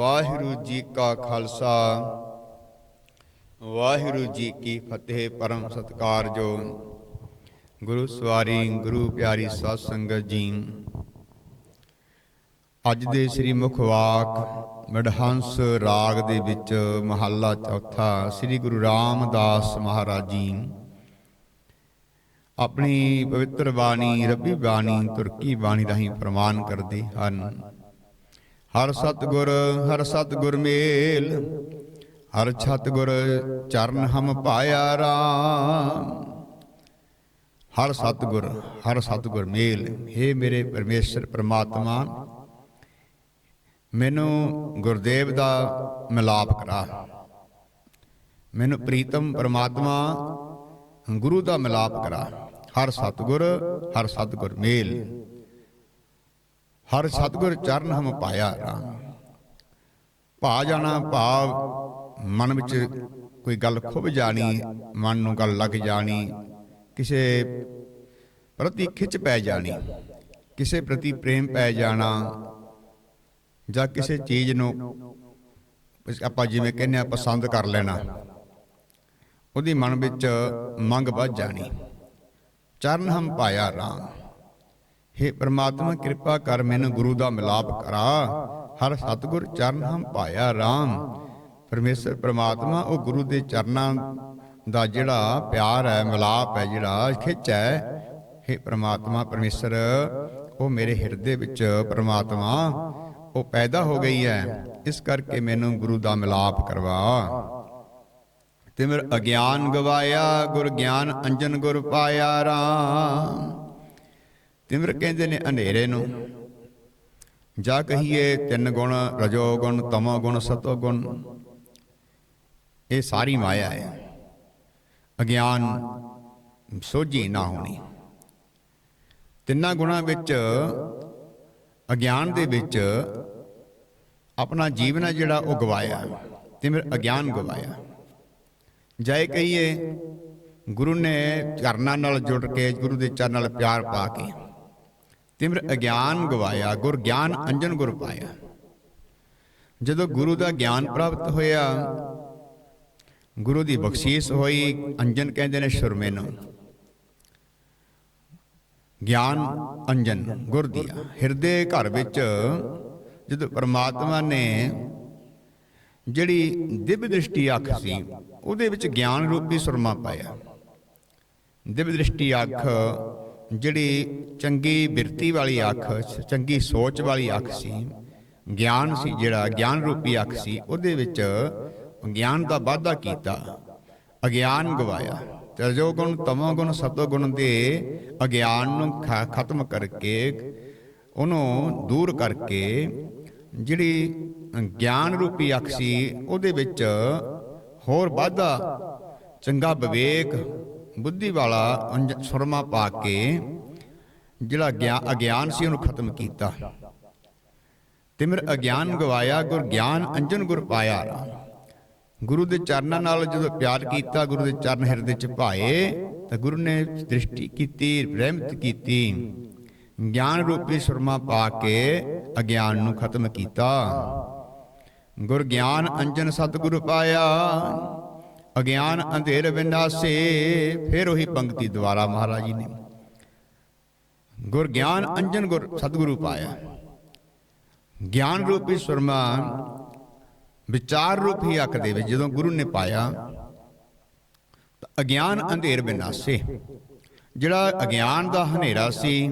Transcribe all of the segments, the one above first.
ਵਾਹਿਗੁਰੂ ਜੀ ਕਾ ਖਾਲਸਾ। ਵਾਹਿਗੁਰੂ ਜੀ ਕੀ ਫਤਿਹ, ਪਰਮ ਸਤਕਾਰ ਗੁਰੂ ਸਵਾਰੀ, ਗੁਰੂ ਪਿਆਰੀ ਸਾਧ ਸੰਗਤ ਜੀ। ਅੱਜ ਦੇ ਸ੍ਰੀ ਮੁਖ ਵਾਕ ਮਡਹੰਸ ਰਾਗ ਦੇ ਵਿੱਚ ਮਹੱਲਾ ਚੌਥਾ, ਸ੍ਰੀ ਗੁਰੂ ਰਾਮਦਾਸ ਮਹਾਰਾਜ ਜੀ। ਆਪਣੀ ਪਵਿੱਤਰ ਬਾਣੀ, ਰੱਬੀ ਬਾਣੀ, ਤੁਰਕੀ ਬਾਣੀ ਰਾਹੀਂ ਪ੍ਰਮਾਨ ਕਰਦੇ ਹਨ। ਹਰ ਸਤਗੁਰ ਹਰ ਸਤਗੁਰ ਮੇਲ, ਹਰ ਸਤਗੁਰ ਚਰਨ ਹਮ ਪਾਇਆ ਰਾਮ। ਹਰ ਸਤਗੁਰ ਹਰ ਸਤਗੁਰ ਮੇਲ। हे ਮੇਰੇ ਪਰਮੇਸ਼ਰ ਪ੍ਰਮਾਤਮਾ, ਮੈਨੂੰ ਗੁਰਦੇਵ ਦਾ ਮਿਲਾਪ ਕਰਾ। ਮੈਨੂੰ ਪ੍ਰੀਤਮ ਪ੍ਰਮਾਤਮਾ, ਗੁਰੂ ਦਾ ਮਿਲਾਪ ਕਰਾ। ਹਰ ਸਤਗੁਰ ਹਰ ਸਤਗੁਰ ਮੇਲ। ਹਰ ਸਤਗੁਰ ਚਰਨ ਹਮ ਪਾਇਆ ਰਾਮ। ਭਾ ਜਾਣਾ ਭਾਵ ਮਨ ਵਿੱਚ ਕੋਈ ਗੱਲ ਖੁੱਭ ਜਾਣੀ, ਮਨ ਨੂੰ ਗੱਲ ਲੱਗ ਜਾਣੀ, ਕਿਸੇ ਪ੍ਰਤੀ ਖਿੱਚ ਪੈ ਜਾਣੀ, ਕਿਸੇ ਪ੍ਰਤੀ ਪ੍ਰੇਮ ਪੈ ਜਾਣਾ, ਜਾਂ ਕਿਸੇ ਚੀਜ਼ ਨੂੰ ਆਪਾਂ ਜਿਵੇਂ ਕਹਿੰਦੇ ਆ ਪਸੰਦ ਕਰ ਲੈਣਾ, ਉਹਦੀ ਮਨ ਵਿੱਚ ਮੰਗ ਵੱਧ ਜਾਣੀ। ਚਰਨ ਹਮ ਪਾਇਆ ਰਾਮ। हे ਪ੍ਰਮਾਤਮਾ, ਕਿਰਪਾ ਕਰ ਮੈਨੂੰ ਗੁਰੂ ਦਾ ਮਿਲਾਪ ਕਰਾ। ਹਰ ਸਤਗੁਰ ਚਰਨ ਹਮ ਪਾਇਆ ਰਾਮ। ਪਰਮੇਸ਼ਰ ਪ੍ਰਮਾਤਮਾ, ਉਹ ਗੁਰੂ ਦੇ ਚਰਨਾਂ ਦਾ ਜਿਹੜਾ ਪਿਆਰ ਹੈ, ਮਿਲਾਪ ਹੈ, ਜਿਹੜਾ ਖਿੱਚ ਹੈ। हे ਪ੍ਰਮਾਤਮਾ, ਪਰਮੇਸ਼ਰ, ਉਹ ਮੇਰੇ ਹਿਰਦੇ ਵਿੱਚ ਪ੍ਰਮਾਤਮਾ, ਉਹ ਪੈਦਾ ਹੋ ਗਈ ਹੈ। ਇਸ ਕਰਕੇ ਮੈਨੂੰ ਗੁਰੂ ਦਾ ਮਿਲਾਪ ਕਰਵਾ। ਤਿਮਰ ਅਗਿਆਨ ਗਵਾਇਆ, ਗੁਰ ਗਿਆਨ ਅੰਜਨ ਗੁਰ ਪਾਇਆ ਰਾਮ। ਤਿਮਰ ਕਹਿੰਦੇ ਨੇ ਹਨੇਰੇ ਨੂੰ। ਜਾਂ ਕਹੀਏ ਤਿੰਨ ਗੁਣ, ਰਜੋ ਗੁਣ, ਤਮੋ ਗੁਣ, ਸਤੋ ਗੁਣ। ਇਹ ਸਾਰੀ ਮਾਇਆ ਹੈ। ਅਗਿਆਨ ਸੋਝੀ ਨਾ ਹੋਣੀ। ਤਿੰਨਾਂ ਗੁਣਾਂ ਵਿੱਚ, ਅਗਿਆਨ ਦੇ ਵਿੱਚ ਆਪਣਾ ਜੀਵਨ ਹੈ ਜਿਹੜਾ ਉਹ ਗਵਾਇਆ ਤਿਮਰ ਅਗਿਆਨ ਗਵਾਇਆ ਜਾਏ ਕਹੀਏ ਗੁਰੂ ਨੇ ਚਰਨਾਂ ਨਾਲ ਜੁੜ ਕੇ, ਗੁਰੂ ਦੇ ਚਰਨ ਨਾਲ ਪਿਆਰ ਪਾ ਕੇ ਤਿਮਰ ਅਗਿਆਨ ਗਵਾਇਆ, ਗੁਰ ਗਿਆਨ ਅੰਜਨ ਗੁਰ ਪਾਇਆ। ਜਦੋਂ ਗੁਰੂ ਦਾ ਗਿਆਨ ਪ੍ਰਾਪਤ ਹੋਇਆ, ਗੁਰੂ ਦੀ ਬਖਸ਼ੀਸ਼ ਹੋਈ, ਅੰਜਨ ਕਹਿੰਦੇ ਨੇ ਸ਼ੁਰਮੇ ਨੂੰ ਗਿਆਨ ਅੰਜਨ, ਗੁਰ ਦਿਆ। ਹਿਰਦੇ ਘਰ ਵਿੱਚ ਜਦੋਂ ਪਰਮਾਤਮਾ ਨੇ ਜਿਹੜੀ ਦਿਵ ਦ੍ਰਿਸ਼ਟੀ ਅੱਖ ਸੀ, ਉਹਦੇ ਵਿੱਚ ਗਿਆਨ ਰੂਪੀ ਸੁਰਮਾ ਪਾਇਆ। ਦਿਵ ਦ੍ਰਿਸ਼ਟੀ ਅੱਖ ਜਿਹੜੀ ਚੰਗੀ ਬਿਰਤੀ ਵਾਲੀ ਅੱਖ, ਚੰਗੀ ਸੋਚ ਵਾਲੀ ਅੱਖ ਸੀ, ਗਿਆਨ ਸੀ, ਜਿਹੜਾ ਗਿਆਨ ਰੂਪੀ ਅੱਖ ਸੀ, ਉਹਦੇ ਵਿੱਚ ਗਿਆਨ ਦਾ ਵਾਧਾ ਕੀਤਾ, ਅਗਿਆਨ ਗਵਾਇਆ। ਤਰਜੋ ਗੁਣ ਤਮੋ ਗੁਣ ਸਤੋ ਗੁਣ ਦੇ ਅਗਿਆਨ ਨੂੰ ਖਤਮ ਕਰਕੇ, ਉਹਨੂੰ ਦੂਰ ਕਰਕੇ, ਜਿਹੜੀ ਗਿਆਨ ਰੂਪੀ ਅੱਖ ਸੀ, ਉਹਦੇ ਵਿੱਚ ਹੋਰ ਵਾਧਾ, ਚੰਗਾ ਵਿਵੇਕ ਬੁੱਧੀ ਵਾਲਾ ਸੁਰਮਾ ਪਾ ਕੇ ਜਿਹੜਾ ਗਿਆਨ ਅਗਿਆਨ ਸੀ ਉਹਨੂੰ ਖਤਮ ਕੀਤਾ। ਤਿਮਰ ਅਗਿਆਨ ਗਵਾਇਆ, ਗੁਰ ਗਿਆਨ ਅੰਜਨ ਗੁਰ ਪਾਇਆ। ਗੁਰੂ ਦੇ ਚਰਨਾਂ ਨਾਲ ਜਦੋਂ ਪਿਆਰ ਕੀਤਾ, ਗੁਰੂ ਦੇ ਚਰਨ ਹਿਰਦੇ ਚ ਭਾਏ, ਤਾਂ ਗੁਰੂ ਨੇ ਦ੍ਰਿਸ਼ਟੀ ਕੀਤੀ, ਰਹਿਮਤ ਕੀਤੀ। ਗਿਆਨ ਰੂਪੀ ਸੁਰਮਾ ਪਾ ਕੇ ਅਗਿਆਨ ਨੂੰ ਖਤਮ ਕੀਤਾ। ਗੁਰ ਗਿਆਨ ਅੰਜਨ ਸਤਿਗੁਰ ਪਾਇਆ। ਅਗਿਆਨ ਅੰਧੇਰ ਵਿਨਾਸੇ, ਫਿਰ ਉਹੀ ਪੰਕਤੀ ਦੁਆਰਾ ਮਹਾਰਾਜ ਜੀ ਨੇ। ਗੁਰ ਗਿਆਨ ਅੰਜਨ ਗੁਰ ਸਤਿਗੁਰੂ ਪਾਇਆ। ਗਿਆਨ ਰੂਪੀ ਸੁਰਮਾ ਵਿਚਾਰ ਰੂਪੀ ਅੱਖ ਦੇ ਵਿੱਚ ਜਦੋਂ ਗੁਰੂ ਨੇ ਪਾਇਆ, ਤਾਂ ਅਗਿਆਨ ਅੰਧੇਰ ਵਿਨਾਸੇ। ਜਿਹੜਾ ਅਗਿਆਨ ਦਾ ਹਨੇਰਾ ਸੀ,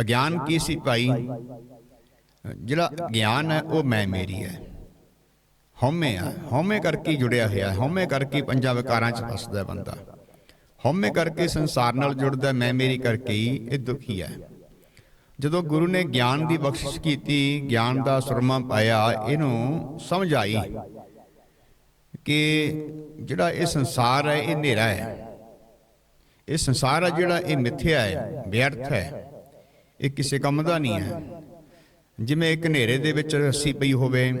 ਅਗਿਆਨ ਕੀ ਸੀ ਭਾਈ? ਜਿਹੜਾ ਗਿਆਨ ਹੈ, ਉਹ ਮੈਂ ਮੇਰੀ ਹੈ। ਹਉਮੈ ਆ। ਹਉਮੈ ਕਰਕੇ ਜੁੜਿਆ ਹੋਇਆ ਹਉਮੈ ਕਰਕੇ ਪੰਜਾਂ ਵਿਕਾਰਾਂ 'ਚ ਫਸਦਾ ਬੰਦਾ। ਹਉਮੈ ਕਰਕੇ ਸੰਸਾਰ ਨਾਲ ਜੁੜਦਾ ਮੈਂ ਮੇਰੀ ਕਰਕੇ ਹੀ ਇਹ ਦੁਖੀ ਹੈ। ਜਦੋਂ ਗੁਰੂ ਨੇ ਗਿਆਨ ਦੀ ਬਖਸ਼ਿਸ਼ ਕੀਤੀ, ਗਿਆਨ ਦਾ ਸੁਰਮਾ ਪਾਇਆ, ਇਹਨੂੰ ਸਮਝ ਆਈ ਕਿ ਜਿਹੜਾ ਇਹ ਸੰਸਾਰ ਹੈ, ਇਹ ਹਨੇਰਾ ਹੈ। ਇਹ ਸੰਸਾਰ ਹੈ ਜਿਹੜਾ ਇਹ ਮਿੱਥਿਆ ਹੈ, ਵਿਅਰਥ ਹੈ। ਇਹ ਕਿਸੇ ਕੰਮ ਦਾ ਨਹੀਂ ਹੈ। ਜਿਵੇਂ ਇੱਕ ਹਨੇਰੇ ਦੇ ਵਿੱਚ ਰੱਸੀ ਪਈ ਹੋਵੇ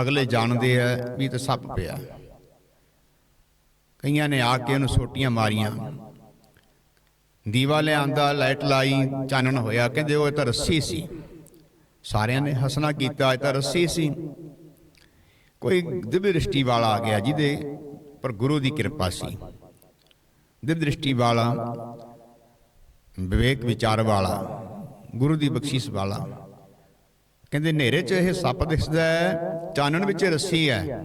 ਅਗਲੇ ਜਾਣਦੇ ਆ ਵੀ ਤੇ ਸੱਪ ਪਿਆ। ਕਈਆਂ ਨੇ ਆ ਕੇ ਉਹਨੂੰ ਸੋਟੀਆਂ ਮਾਰੀਆਂ। ਦੀਵਾ ਲਿਆਂਦਾ ਲਾਈਟ ਲਾਈ ਚਾਨਣ ਹੋਇਆ। ਕਹਿੰਦੇ ਉਹ ਤਾਂ ਰੱਸੀ ਸੀ। ਸਾਰਿਆਂ ਨੇ ਹੱਸਣਾ ਕੀਤਾ ਇਹ ਤਾਂ ਰੱਸੀ ਸੀ। ਕੋਈ ਦਿਵ ਦ੍ਰਿਸ਼ਟੀ ਵਾਲਾ ਆ ਗਿਆ ਜਿਹਦੇ ਪਰ ਗੁਰੂ ਦੀ ਕਿਰਪਾ ਸੀ। ਦਿਵ ਦ੍ਰਿਸ਼ਟੀ ਵਾਲਾ ਵਿਵੇਕ ਵਿਚਾਰ ਵਾਲਾ ਗੁਰੂ ਦੀ ਬਖਸ਼ਿਸ਼ ਵਾਲਾ। ਕਹਿੰਦੇ ਹਨੇਰੇ 'ਚ ਇਹ ਸੱਪ ਦਿਸਦਾ ਹੈ ਚਾਨਣ ਵਿੱਚ ਰੱਸੀ ਹੈ।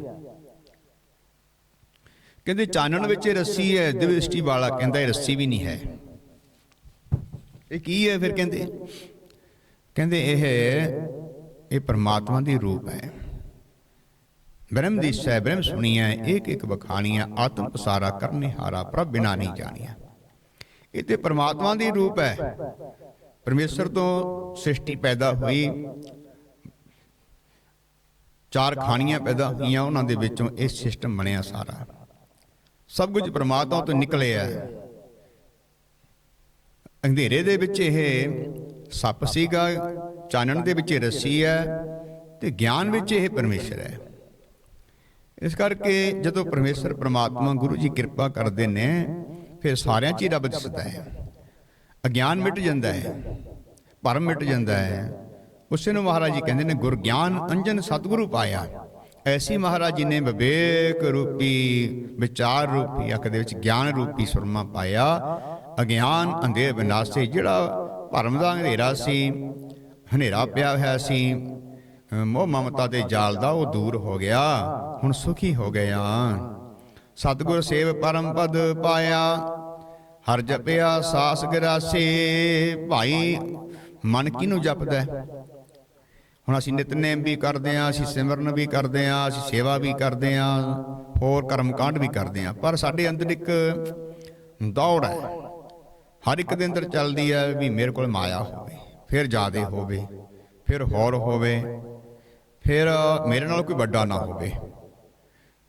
ਕਹਿੰਦੇ ਚਾਨਣ ਵਿੱਚ ਰੱਸੀ ਹੈ ਦ੍ਰਿਸ਼ਟੀ ਵਾਲਾ ਕਹਿੰਦਾ ਇਹ ਰੱਸੀ ਵੀ ਨਹੀਂ ਹੈ। ਇਹ ਕੀ ਹੈ ਫਿਰ ਕਹਿੰਦੇ? ਕਹਿੰਦੇ ਇਹ ਇਹ ਪਰਮਾਤਮਾ ਦੀ ਰੂਪ ਹੈ। ਬ੍ਰਹਮ ਦੀ ਸਹਿ ਬ੍ਰਹਮ ਸੁਣੀਐ, ਏਕ ਏਕ ਬਖਾਣੀਐ ਆਤਮ ਪਸਾਰਾ ਕਰਨੇ ਹਾਰਾ ਪ੍ਰਭ ਬਿਨਾ ਨਹੀਂ ਜਾਣੀਐ। ਇਹ ਤੇ ਪਰਮਾਤਮਾ ਦੀ ਰੂਪ ਹੈ। ਪਰਮੇਸ਼ਰ ਤੋਂ ਸ੍ਰਿਸ਼ਟੀ ਪੈਦਾ ਹੋਈ ਚਾਰ ਖਾਣੀਆਂ ਪੈਦਾ ਹੋਈਆਂ ਉਹਨਾਂ ਦੇ ਵਿੱਚੋਂ ਇਹ ਸਿਸਟਮ ਬਣਿਆ ਸਾਰਾ। ਸਭ ਕੁਝ ਪਰਮਾਤਮਾ ਤੋਂ ਨਿਕਲਿਆ। ਅੰਧੇਰੇ ਦੇ ਵਿੱਚ ਇਹ ਸੱਪ ਸੀਗਾ ਚਾਨਣ ਦੇ ਵਿੱਚ ਰੱਸੀ ਹੈ ਤੇ ਗਿਆਨ ਵਿੱਚ ਇਹ ਪਰਮੇਸ਼ਰ ਹੈ। ਇਸ ਕਰਕੇ ਜਦੋਂ ਪਰਮੇਸ਼ਰ ਪ੍ਰਮਾਤਮਾ ਗੁਰੂ ਜੀ ਕਿਰਪਾ ਕਰਦੇ ਨੇ ਫਿਰ ਸਾਰਿਆਂ 'ਚ ਹੀ ਰੱਬ ਦਿਸਦਾ ਹੈ। ਅਗਿਆਨ ਮਿਟ ਜਾਂਦਾ ਹੈ। ਭਰਮ ਮਿਟ ਜਾਂਦਾ ਹੈ। ਉਸੇ ਨੂੰ ਮਹਾਰਾਜ ਜੀ ਕਹਿੰਦੇ ਨੇ, ਗੁਰ ਗਿਆਨ ਅੰਜਨ ਸਤਿਗੁਰੂ ਪਾਇਆ। ਐਸੀ ਮਹਾਰਾਜ ਜੀ ਨੇ ਵਿਵੇਕ ਰੂਪੀ, ਵਿਚਾਰ ਰੂਪੀ, ਅੱਖ ਦੇ ਵਿੱਚ ਗਿਆਨ ਰੂਪੀ ਸੁਰਮਾ ਪਾਇਆ। ਅਗਿਆਨ ਅੰਧੇਰ ਵਿਨਾਸ਼ੇ ਜਿਹੜਾ ਭਰਮ ਦਾ ਹਨੇਰਾ ਸੀ, ਹਨੇਰਾ ਪਿਆ ਹੋਇਆ ਸੀ ਮੋਹ ਮਮਤਾ ਦੇ ਜਾਲ ਦਾ ਉਹ ਦੂਰ ਹੋ ਗਿਆ। ਹੁਣ ਸੁਖੀ ਹੋ ਗਿਆ ਸਤਿਗੁਰ ਸੇਵ ਪਰਮ ਪਦ ਪਾਇਆ, ਹਰ ਜਪਿਆ ਸਾਸ ਗਰਾਸੇ। ਭਾਈ, ਮਨ ਕਿਨੂੰ ਜਪਦਾ ਹੁਣ ਅਸੀਂ ਨਿਤਨੇਮ ਵੀ ਕਰਦੇ ਆਂ ਅਸੀਂ ਸਿਮਰਨ ਵੀ ਕਰਦੇ ਆਂ ਅਸੀਂ ਸੇਵਾ ਵੀ ਕਰਦੇ ਆਂ ਹੋਰ ਕਰਮਕਾਂਡ ਵੀ ਕਰਦੇ ਆਂ ਪਰ ਸਾਡੇ ਅੰਦਰ ਇੱਕ ਦੌੜ ਹੈ। ਹਰ ਇੱਕ ਦੇ ਅੰਦਰ ਚੱਲਦੀ ਹੈ ਵੀ ਮੇਰੇ ਕੋਲ ਮਾਇਆ ਹੋਵੇ, ਫਿਰ ਜਿਆਦੇ ਹੋਵੇ, ਫਿਰ ਹੋਰ ਹੋਵੇ, ਫਿਰ ਮੇਰੇ ਨਾਲ ਕੋਈ ਵੱਡਾ ਨਾ ਹੋਵੇ।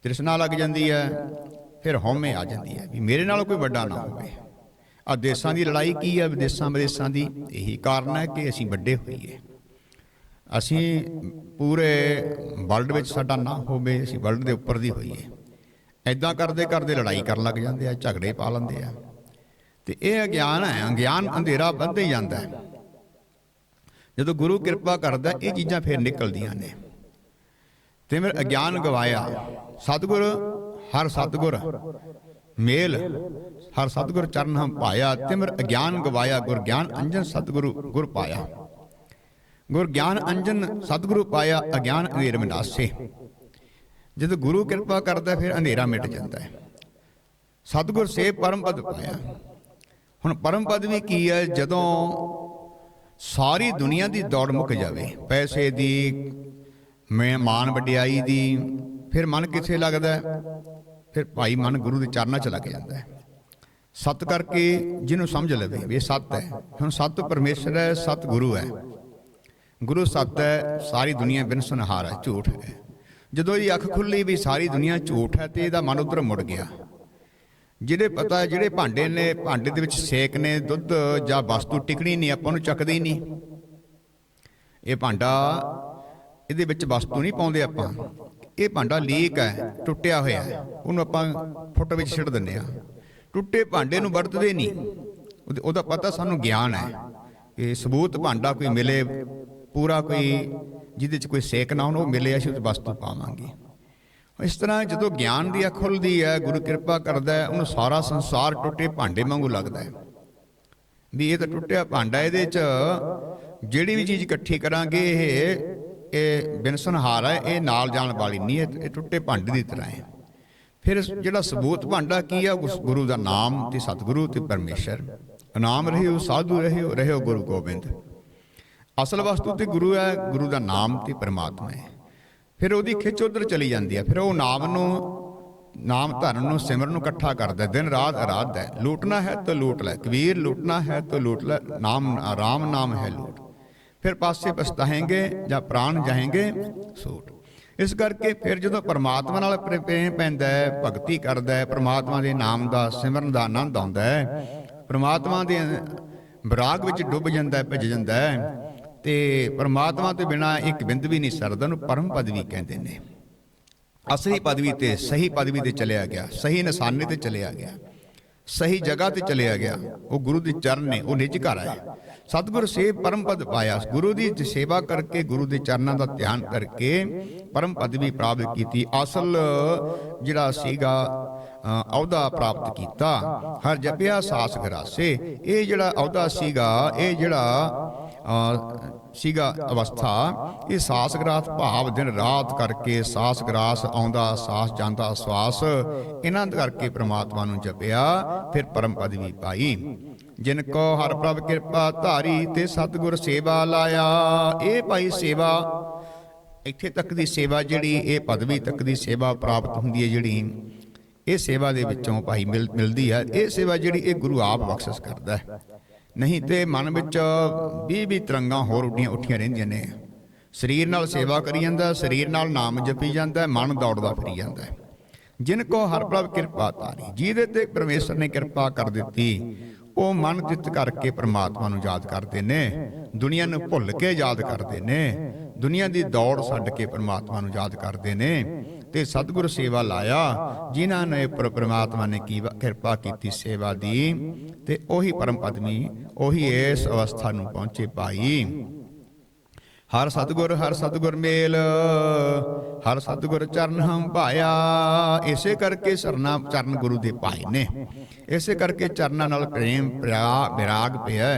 ਤ੍ਰਿਸ਼ਨਾ ਲੱਗ ਜਾਂਦੀ ਹੈ, ਫਿਰ ਹਉਮੈ ਆ ਜਾਂਦੀ ਹੈ ਵੀ ਮੇਰੇ ਨਾਲ ਕੋਈ ਵੱਡਾ ਨਾ ਹੋਵੇ। ਆ ਦੇਸ਼ਾਂ ਦੀ ਲੜਾਈ ਕੀ ਹੈ? ਵਿਦੇਸ਼ਾਂ ਵਿਦੇਸ਼ਾਂ ਦੀ ਇਹੀ ਕਾਰਨ ਹੈ ਕਿ ਅਸੀਂ ਵੱਡੇ ਹੋਈਏ। ਅਸੀਂ ਪੂਰੇ ਵਰਲਡ ਵਿੱਚ ਸਾਡਾ ਨਾ ਹੋਵੇ, ਅਸੀਂ ਵਰਲਡ ਦੇ ਉੱਪਰ ਦੀ ਹੋਈਏ। ਐਦਾਂ ਕਰਦੇ ਕਰਦੇ ਲੜਾਈ ਕਰਨ ਲੱਗ ਜਾਂਦੇ ਆ, ਝਗੜੇ ਪਾ ਲੈਂਦੇ ਆ। ਤੇ ਇਹ ਅਗਿਆਨ ਹੈ, ਅਗਿਆਨ ਅੰਧੇਰਾ ਵੱਧਦੇ ਜਾਂਦਾ ਹੈ। ਜਦੋਂ ਗੁਰੂ ਕਿਰਪਾ ਕਰਦਾ, ਇਹ ਚੀਜ਼ਾਂ ਫਿਰ ਨਿਕਲਦੀਆਂ ਨੇ। ਤੇ ਮੇਰੇ ਅਗਿਆਨ ਗਵਾਇਆ, ਸਤਿਗੁਰ, ਹਰ ਸਤਿਗੁਰ ਮੇਲ, ਹਰ ਸਤਿਗੁਰ ਚਰਨ ਹਮ ਪਾਇਆ। ਤਿਮਰ ਅਗਿਆਨ ਗਵਾਇਆ, ਗੁਰ ਗਿਆਨ ਅੰਜਨ ਸਤਿਗੁਰੂ ਗੁਰ ਪਾਇਆ। ਗੁਰ ਗਿਆਨ ਅੰਜਨ ਸਤਿਗੁਰੂ ਪਾਇਆ ਅਗਿਆਨ ਅੰਧੇਰ ਮਿਨਾਸੇ ਜਦੋਂ ਗੁਰੂ ਕਿਰਪਾ ਕਰਦਾ ਫਿਰ ਅੰਧੇਰਾ ਮਿਟ ਜਾਂਦਾ ਹੈ। ਸਤਿਗੁਰ ਸੇ ਪਰਮ ਪਦ ਪਾਇਆ। ਹੁਣ ਪਰਮ ਪਦ ਵੀ ਕੀ ਹੈ? ਜਦੋਂ ਸਾਰੀ ਦੁਨੀਆ ਦੀ ਦੌੜ ਮੁੱਕ ਜਾਵੇ, ਪੈਸੇ ਦੀ, ਮੈਂ ਮਾਨ ਵਡਿਆਈ ਦੀ, ਫਿਰ ਮਨ ਕਿੱਥੇ ਲੱਗਦਾ ਫਿਰ ਭਾਈ ਮਨ ਗੁਰੂ ਦੇ ਚਰਨਾਂ 'ਚ ਲੱਗ ਜਾਂਦਾ ਹੈ। ਸਤ ਕਰਕੇ ਜਿਹਨੂੰ ਸਮਝ ਲਵੇ, ਵੀ ਇਹ ਸਤ ਹੈ। ਹੁਣ ਸਤ ਪਰਮੇਸ਼ਰ ਹੈ, ਸਤ ਗੁਰੂ ਹੈ। ਗੁਰੂ ਸਤ ਹੈ ਸਾਰੀ ਦੁਨੀਆ ਬਿਨਸਨਹਾਰ ਹੈ, ਝੂਠ ਹੈ। ਜਦੋਂ ਇਹ ਅੱਖ ਖੁੱਲੀ ਵੀ ਸਾਰੀ ਦੁਨੀਆ ਝੂਠ ਹੈ ਤੇ ਇਹਦਾ ਮਨ ਉਧਰ ਮੁੜ ਗਿਆ। ਜਿਹੜੇ ਪਤਾ, ਜਿਹੜੇ ਭਾਂਡੇ ਨੇ, ਭਾਂਡੇ ਦੇ ਵਿੱਚ ਸੇਕ ਨੇ, ਦੁੱਧ ਜਾਂ ਵਸਤੂ ਟਿਕਣੀ ਨਹੀਂ, ਆਪਾਂ ਨੂੰ ਚੱਕਦੇ ਹੀ ਨਹੀਂ। ਇਹ ਭਾਂਡਾ, ਇਹਦੇ ਵਿੱਚ ਵਸਤੂ ਨਹੀਂ ਪਾਉਂਦੇ ਆਪਾਂ। ਇਹ ਭਾਂਡਾ ਲੀਕ ਹੈ, ਟੁੱਟਿਆ ਹੋਇਆ ਹੈ, ਉਹਨੂੰ ਆਪਾਂ ਫੁੱਟ ਵਿੱਚ ਛੱਡ ਦਿੰਦੇ ਆ ਟੁੱਟੇ ਭਾਂਡੇ ਨੂੰ ਵਰਤਦੇ ਨਹੀਂ। ਉਹਦੇ- ਉਹਦਾ ਪਤਾ ਸਾਨੂੰ ਗਿਆਨ ਹੈ ਕਿ ਸਬੂਤ ਭਾਂਡਾ ਕੋਈ ਮਿਲੇ ਪੂਰਾ ਕੋਈ ਜਿਹਦੇ 'ਚ ਕੋਈ ਸੇਕ ਨਾ ਹੋਣ ਉਹ ਮਿਲੇ ਅਸੀਂ 'ਚ ਵਸਤੂ ਪਾਵਾਂਗੇ। ਇਸ ਤਰ੍ਹਾਂ ਜਦੋਂ ਗਿਆਨ ਦੀ ਅੱਖ ਖੁੱਲਦੀ ਹੈ ਗੁਰੂ ਕਿਰਪਾ ਕਰਦਾ ਹੈ ਉਹਨੂੰ ਸਾਰਾ ਸੰਸਾਰ ਟੁੱਟੇ ਭਾਂਡੇ ਵਾਂਗੂ ਲੱਗਦਾ ਹੈ। ਵੀ ਇਹ ਤਾਂ ਟੁੱਟਿਆ ਭਾਂਡਾ ਇਹਦੇ 'ਚ ਜਿਹੜੀ ਵੀ ਚੀਜ਼ ਇਕੱਠੀ ਕਰਾਂਗੇ ਇਹ ਇਹ ਬਿਨਸਨਹਾਰ ਹੈ ਇਹ ਨਾਲ ਜਾਣ ਵਾਲੀ ਨਹੀਂ ਇਹ ਇਹ ਟੁੱਟੇ ਭਾਂਡੇ ਦੀ ਤਰ੍ਹਾਂ ਹੈ। ਫਿਰ ਜਿਹੜਾ ਸਬੂਤ ਭਾਂਡਾ ਕੀ ਹੈ ਉਸ ਗੁਰੂ ਦਾ ਨਾਮ ਤੇ ਸਤਿਗੁਰੂ ਤੇ ਪਰਮੇਸ਼ਰ। ਨਾਮ ਰਹਿਓ ਸਾਧੂ ਰਹਿਓ ਰਹਿਓ ਗੁਰੂ ਗੋਬਿੰਦ। ਅਸਲ ਵਸਤੂ ਤੇ ਗੁਰੂ ਹੈ, ਗੁਰੂ ਦਾ ਨਾਮ ਤੇ ਪਰਮਾਤਮਾ ਹੈ। ਫਿਰ ਉਹਦੀ ਖਿੱਚ ਉਧਰ ਚਲੀ ਜਾਂਦੀ ਹੈ। ਫਿਰ ਉਹ ਨਾਮ ਨੂੰ, ਨਾਮ ਧਰਨ ਨੂੰ ਸਿਮਰਨ ਨੂੰ ਇਕੱਠਾ ਕਰਦਾ ਦਿਨ ਰਾਤ ਆਰਾਧਦਾ ਹੈ। ਲੂਟਣਾ ਹੈ ਤਾਂ ਲੂਟ ਲੈ। ਕਬੀਰ ਲੂਟਣਾ ਹੈ ਤਾਂ ਲੂਟ ਲੈ। ਨਾਮ ਆਰਾਮ ਨਾਮ ਹੈ ਲੂਟ। ਫਿਰ ਪਾਸੇ ਪਛਤਾਹੇਂਗੇ ਜਾਂ ਪ੍ਰਾਣ ਜਾਏਂਗੇ, ਸੂਟ। ਇਸ ਕਰਕੇ ਫਿਰ ਜਦੋਂ ਪਰਮਾਤਮਾ ਨਾਲ ਪ੍ਰੇਮ ਪੈਂਦਾ ਹੈ, ਭਗਤੀ ਕਰਦਾ ਹੈ, ਪਰਮਾਤਮਾ ਦੇ ਨਾਮ ਦਾ, ਸਿਮਰਨ ਦਾ ਆਨੰਦ ਆਉਂਦਾ ਹੈ, ਪਰਮਾਤਮਾ ਦੇ ਵਿਰਾਗ ਵਿੱਚ ਡੁੱਬ ਜਾਂਦਾ ਹੈ, ਭਿੱਜ ਜਾਂਦਾ ਹੈ ਤੇ ਪਰਮਾਤਮਾ ਤੋਂ ਬਿਨਾ ਇੱਕ ਬਿੰਦ ਵੀ ਨਹੀਂ ਸਰਦਾ ਨੂੰ ਪਰਮ ਪਦਵੀ ਕਹਿੰਦੇ ਨੇ। ਅਸਲੀ ਪਦਵੀ ਤੇ ਸਹੀ ਪਦਵੀ ਤੇ ਚਲਿਆ ਗਿਆ, ਸਹੀ ਨਿਸ਼ਾਨੇ ਤੇ ਚਲਿਆ ਗਿਆ, ਸਹੀ ਜਗ੍ਹਾ ਤੇ ਚਲਿਆ ਗਿਆ। ਉਹ ਗੁਰੂ ਦੇ ਚਰਨ ਨੇ, ਉਹ ਨਿਜ ਘਰ ਹੈ ਸਤਿਗੁਰ ਸੇਵ ਪਰਮ ਪਦ ਪਾਇਆ। ਗੁਰੂ ਦੀ ਸੇਵਾ ਕਰਕੇ ਗੁਰੂ ਦੇ ਚਰਨਾਂ ਦਾ ਧਿਆਨ ਕਰਕੇ ਪਰਮ ਪਦਵੀ ਪ੍ਰਾਪਤ ਕੀਤੀ। ਅਸਲ ਜਿਹੜਾ ਸੀਗਾ ਅਹੁਦਾ ਪ੍ਰਾਪਤ ਕੀਤਾ, ਹਰ ਜਪਿਆ ਸਾਸ ਗਰਾਸੇ ਇਹ ਜਿਹੜਾ ਅਹੁਦਾ ਸੀਗਾ, ਇਹ ਜਿਹੜਾ ਸੀਗਾ ਅਵਸਥਾ ਇਹ ਸਾਸ ਗਰਾਸ ਭਾਵ ਦਿਨ ਰਾਤ ਕਰਕੇ ਸਾਸ ਗਰਾਸ ਆਉਂਦਾ, ਸਾਸ ਜਾਂਦਾ, ਸਵਾਸ ਇਹਨਾਂ ਕਰਕੇ ਪ੍ਰਮਾਤਮਾ ਨੂੰ ਜਪਿਆ, ਫਿਰ ਪਰਮ ਪਦਵੀ ਪਾਈ। ਜਿਨ ਕੋ ਹਰ ਪ੍ਰਭ ਕਿਰਪਾ ਧਾਰੀ ਤੇ ਸਤਿਗੁਰ ਸੇਵਾ ਲਾਇਆ, ਇਹ ਭਾਈ ਸੇਵਾ, ਇੱਥੇ ਤੱਕ ਦੀ ਸੇਵਾ ਜਿਹੜੀ, ਇਹ ਪਦਵੀ ਤੱਕ ਦੀ ਸੇਵਾ ਪ੍ਰਾਪਤ ਹੁੰਦੀ ਹੈ ਜਿਹੜੀ, ਇਹ ਸੇਵਾ ਦੇ ਵਿੱਚੋਂ ਭਾਈ ਮਿਲ- ਮਿਲਦੀ ਹੈ। ਇਹ ਸੇਵਾ ਜਿਹੜੀ ਇਹ ਗੁਰੂ ਆਪ ਬਖਸ਼ਿਸ਼ ਕਰਦਾ ਹੈ। ਨਹੀਂ ਤੇ ਮਨ ਵਿੱਚ 20 20 ਤਰੰਗਾਂ ਹੋਰ ਉੱਡੀਆਂ ਉੱਠੀਆਂ ਰਹਿੰਦੀਆਂ ਨੇ ਸਰੀਰ ਨਾਲ ਸੇਵਾ ਕਰੀ ਜਾਂਦਾ ਸਰੀਰ ਨਾਲ ਨਾਮ ਜਪੀ ਜਾਂਦਾ ਮਨ ਦੌੜਦਾ ਫਿਰੀ ਜਾਂਦਾ। ਜਿਨ ਕੋ ਹਰ ਪ੍ਰਭ ਕਿਰਪਾ ਤਾਰੀ ਜਿਹਦੇ ਤੇ ਪਰਮੇਸ਼ਰ ਨੇ ਕਿਰਪਾ ਕਰ ਦਿੱਤੀ ਉਹ ਮਨ ਚਿੱਤ ਕਰਕੇ ਪ੍ਰਮਾਤਮਾ ਨੂੰ ਯਾਦ ਕਰਦੇ ਨੇ ਦੁਨੀਆ ਨੂੰ ਭੁੱਲ ਕੇ ਯਾਦ ਕਰਦੇ ਨੇ ਦੁਨੀਆ ਦੀ ਦੌੜ ਛੱਡ ਕੇ ਪਰਮਾਤਮਾ ਨੂੰ ਯਾਦ ਕਰਦੇ ਨੇ ਤੇ ਸਤਿਗੁਰ ਸੇਵਾ ਲਾਇਆ, ਜਿਨ੍ਹਾਂ ਨੇ ਪਰਮਾਤਮਾ ਨੇ ਕੀ ਕਿਰਪਾ ਕੀਤੀ ਸੇਵਾ ਦੀ ਤੇ ਉਹੀ ਪਰਮ ਪਦਮੀ ਉਹੀ ਇਸ ਅਵਸਥਾ ਨੂੰ ਪਹੁੰਚੇ ਭਾਈ ਹਰ ਸਤਿਗੁਰ ਹਰ ਸਤਿਗੁਰ ਮੇਲ, ਹਰ ਸਤਿਗੁਰ ਚਰਨ ਹਮ ਭਾਇਆ ਇਸੇ ਕਰਕੇ ਸਰਨਾ ਚਰਨ ਗੁਰੂ ਦੇ ਭਾਈ ਨੇ। ਇਸੇ ਕਰਕੇ ਚਰਨਾਂ ਨਾਲ ਪ੍ਰੇਮ ਪਿਆ ਵਿਰਾਗ ਪਿਆ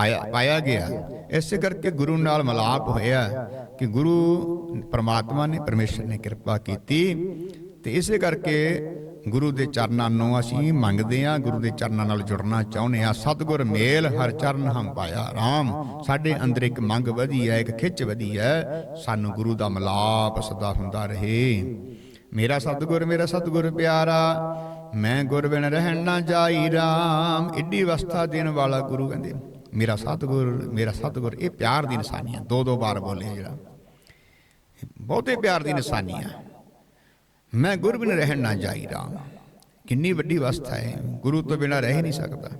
ਪਾਇਆ ਪਾਇਆ ਗਿਆ। ਇਸੇ ਕਰਕੇ ਗੁਰੂ ਨਾਲ ਮਲਾਪ ਹੋਇਆ ਕਿ ਗੁਰੂ ਪ੍ਰਮਾਤਮਾ ਨੇ ਪਰਮੇਸ਼ਰ ਨੇ ਕਿਰਪਾ ਕੀਤੀ ਤੇ ਇਸੇ ਕਰਕੇ ਗੁਰੂ ਦੇ ਚਰਨਾਂ ਨੂੰ ਅਸੀਂ ਮੰਗਦੇ ਹਾਂ ਗੁਰੂ ਦੇ ਚਰਨਾਂ ਨਾਲ ਜੁੜਨਾ ਚਾਹੁੰਦੇ ਹਾਂ। ਸਤਿਗੁਰ ਮੇਲ ਹਰ ਚਰਨ ਹਮ ਪਾਇਆ ਰਾਮ। ਸਾਡੇ ਅੰਦਰ ਇੱਕ ਮੰਗ ਵਧੀ ਹੈ ਇੱਕ ਖਿੱਚ ਵਧੀ ਹੈ। ਸਾਨੂੰ ਗੁਰੂ ਦਾ ਮਲਾਪ ਸਦਾ ਹੁੰਦਾ ਰਹੇ। ਮੇਰਾ ਸਤਿਗੁਰ ਮੇਰਾ ਸਤਿਗੁਰ ਪਿਆਰਾ ਮੈਂ ਗੁਰ ਬਿਨ ਰਹਿਣ ਨਾ ਜਾਈ ਰਾਮ। ਏਡੀ ਅਵਸਥਾ ਦੇਣ ਵਾਲਾ ਗੁਰੂ ਕਹਿੰਦੇ ਮੇਰਾ ਸਤਿਗੁਰ ਮੇਰਾ ਸਤਿਗੁਰ, ਇਹ ਪਿਆਰ ਦੀ ਨਿਸ਼ਾਨੀ ਹੈ। ਦੋ ਦੋ ਵਾਰ ਬੋਲੇ ਜਿਹੜਾ। ਬਹੁਤੇ ਪਿਆਰ ਦੀ ਨਿਸ਼ਾਨੀ ਹੈ ਮੈਂ ਗੁਰ ਬਿਨ ਰਹਿਣ ਨਾ ਜਾਈ ਰਾਮ। ਕਿੰਨੀ ਵੱਡੀ ਅਵਸਥਾ ਹੈ। ਗੁਰੂ ਤੋਂ ਬਿਨਾ ਰਹਿ ਨਹੀਂ ਸਕਦਾ।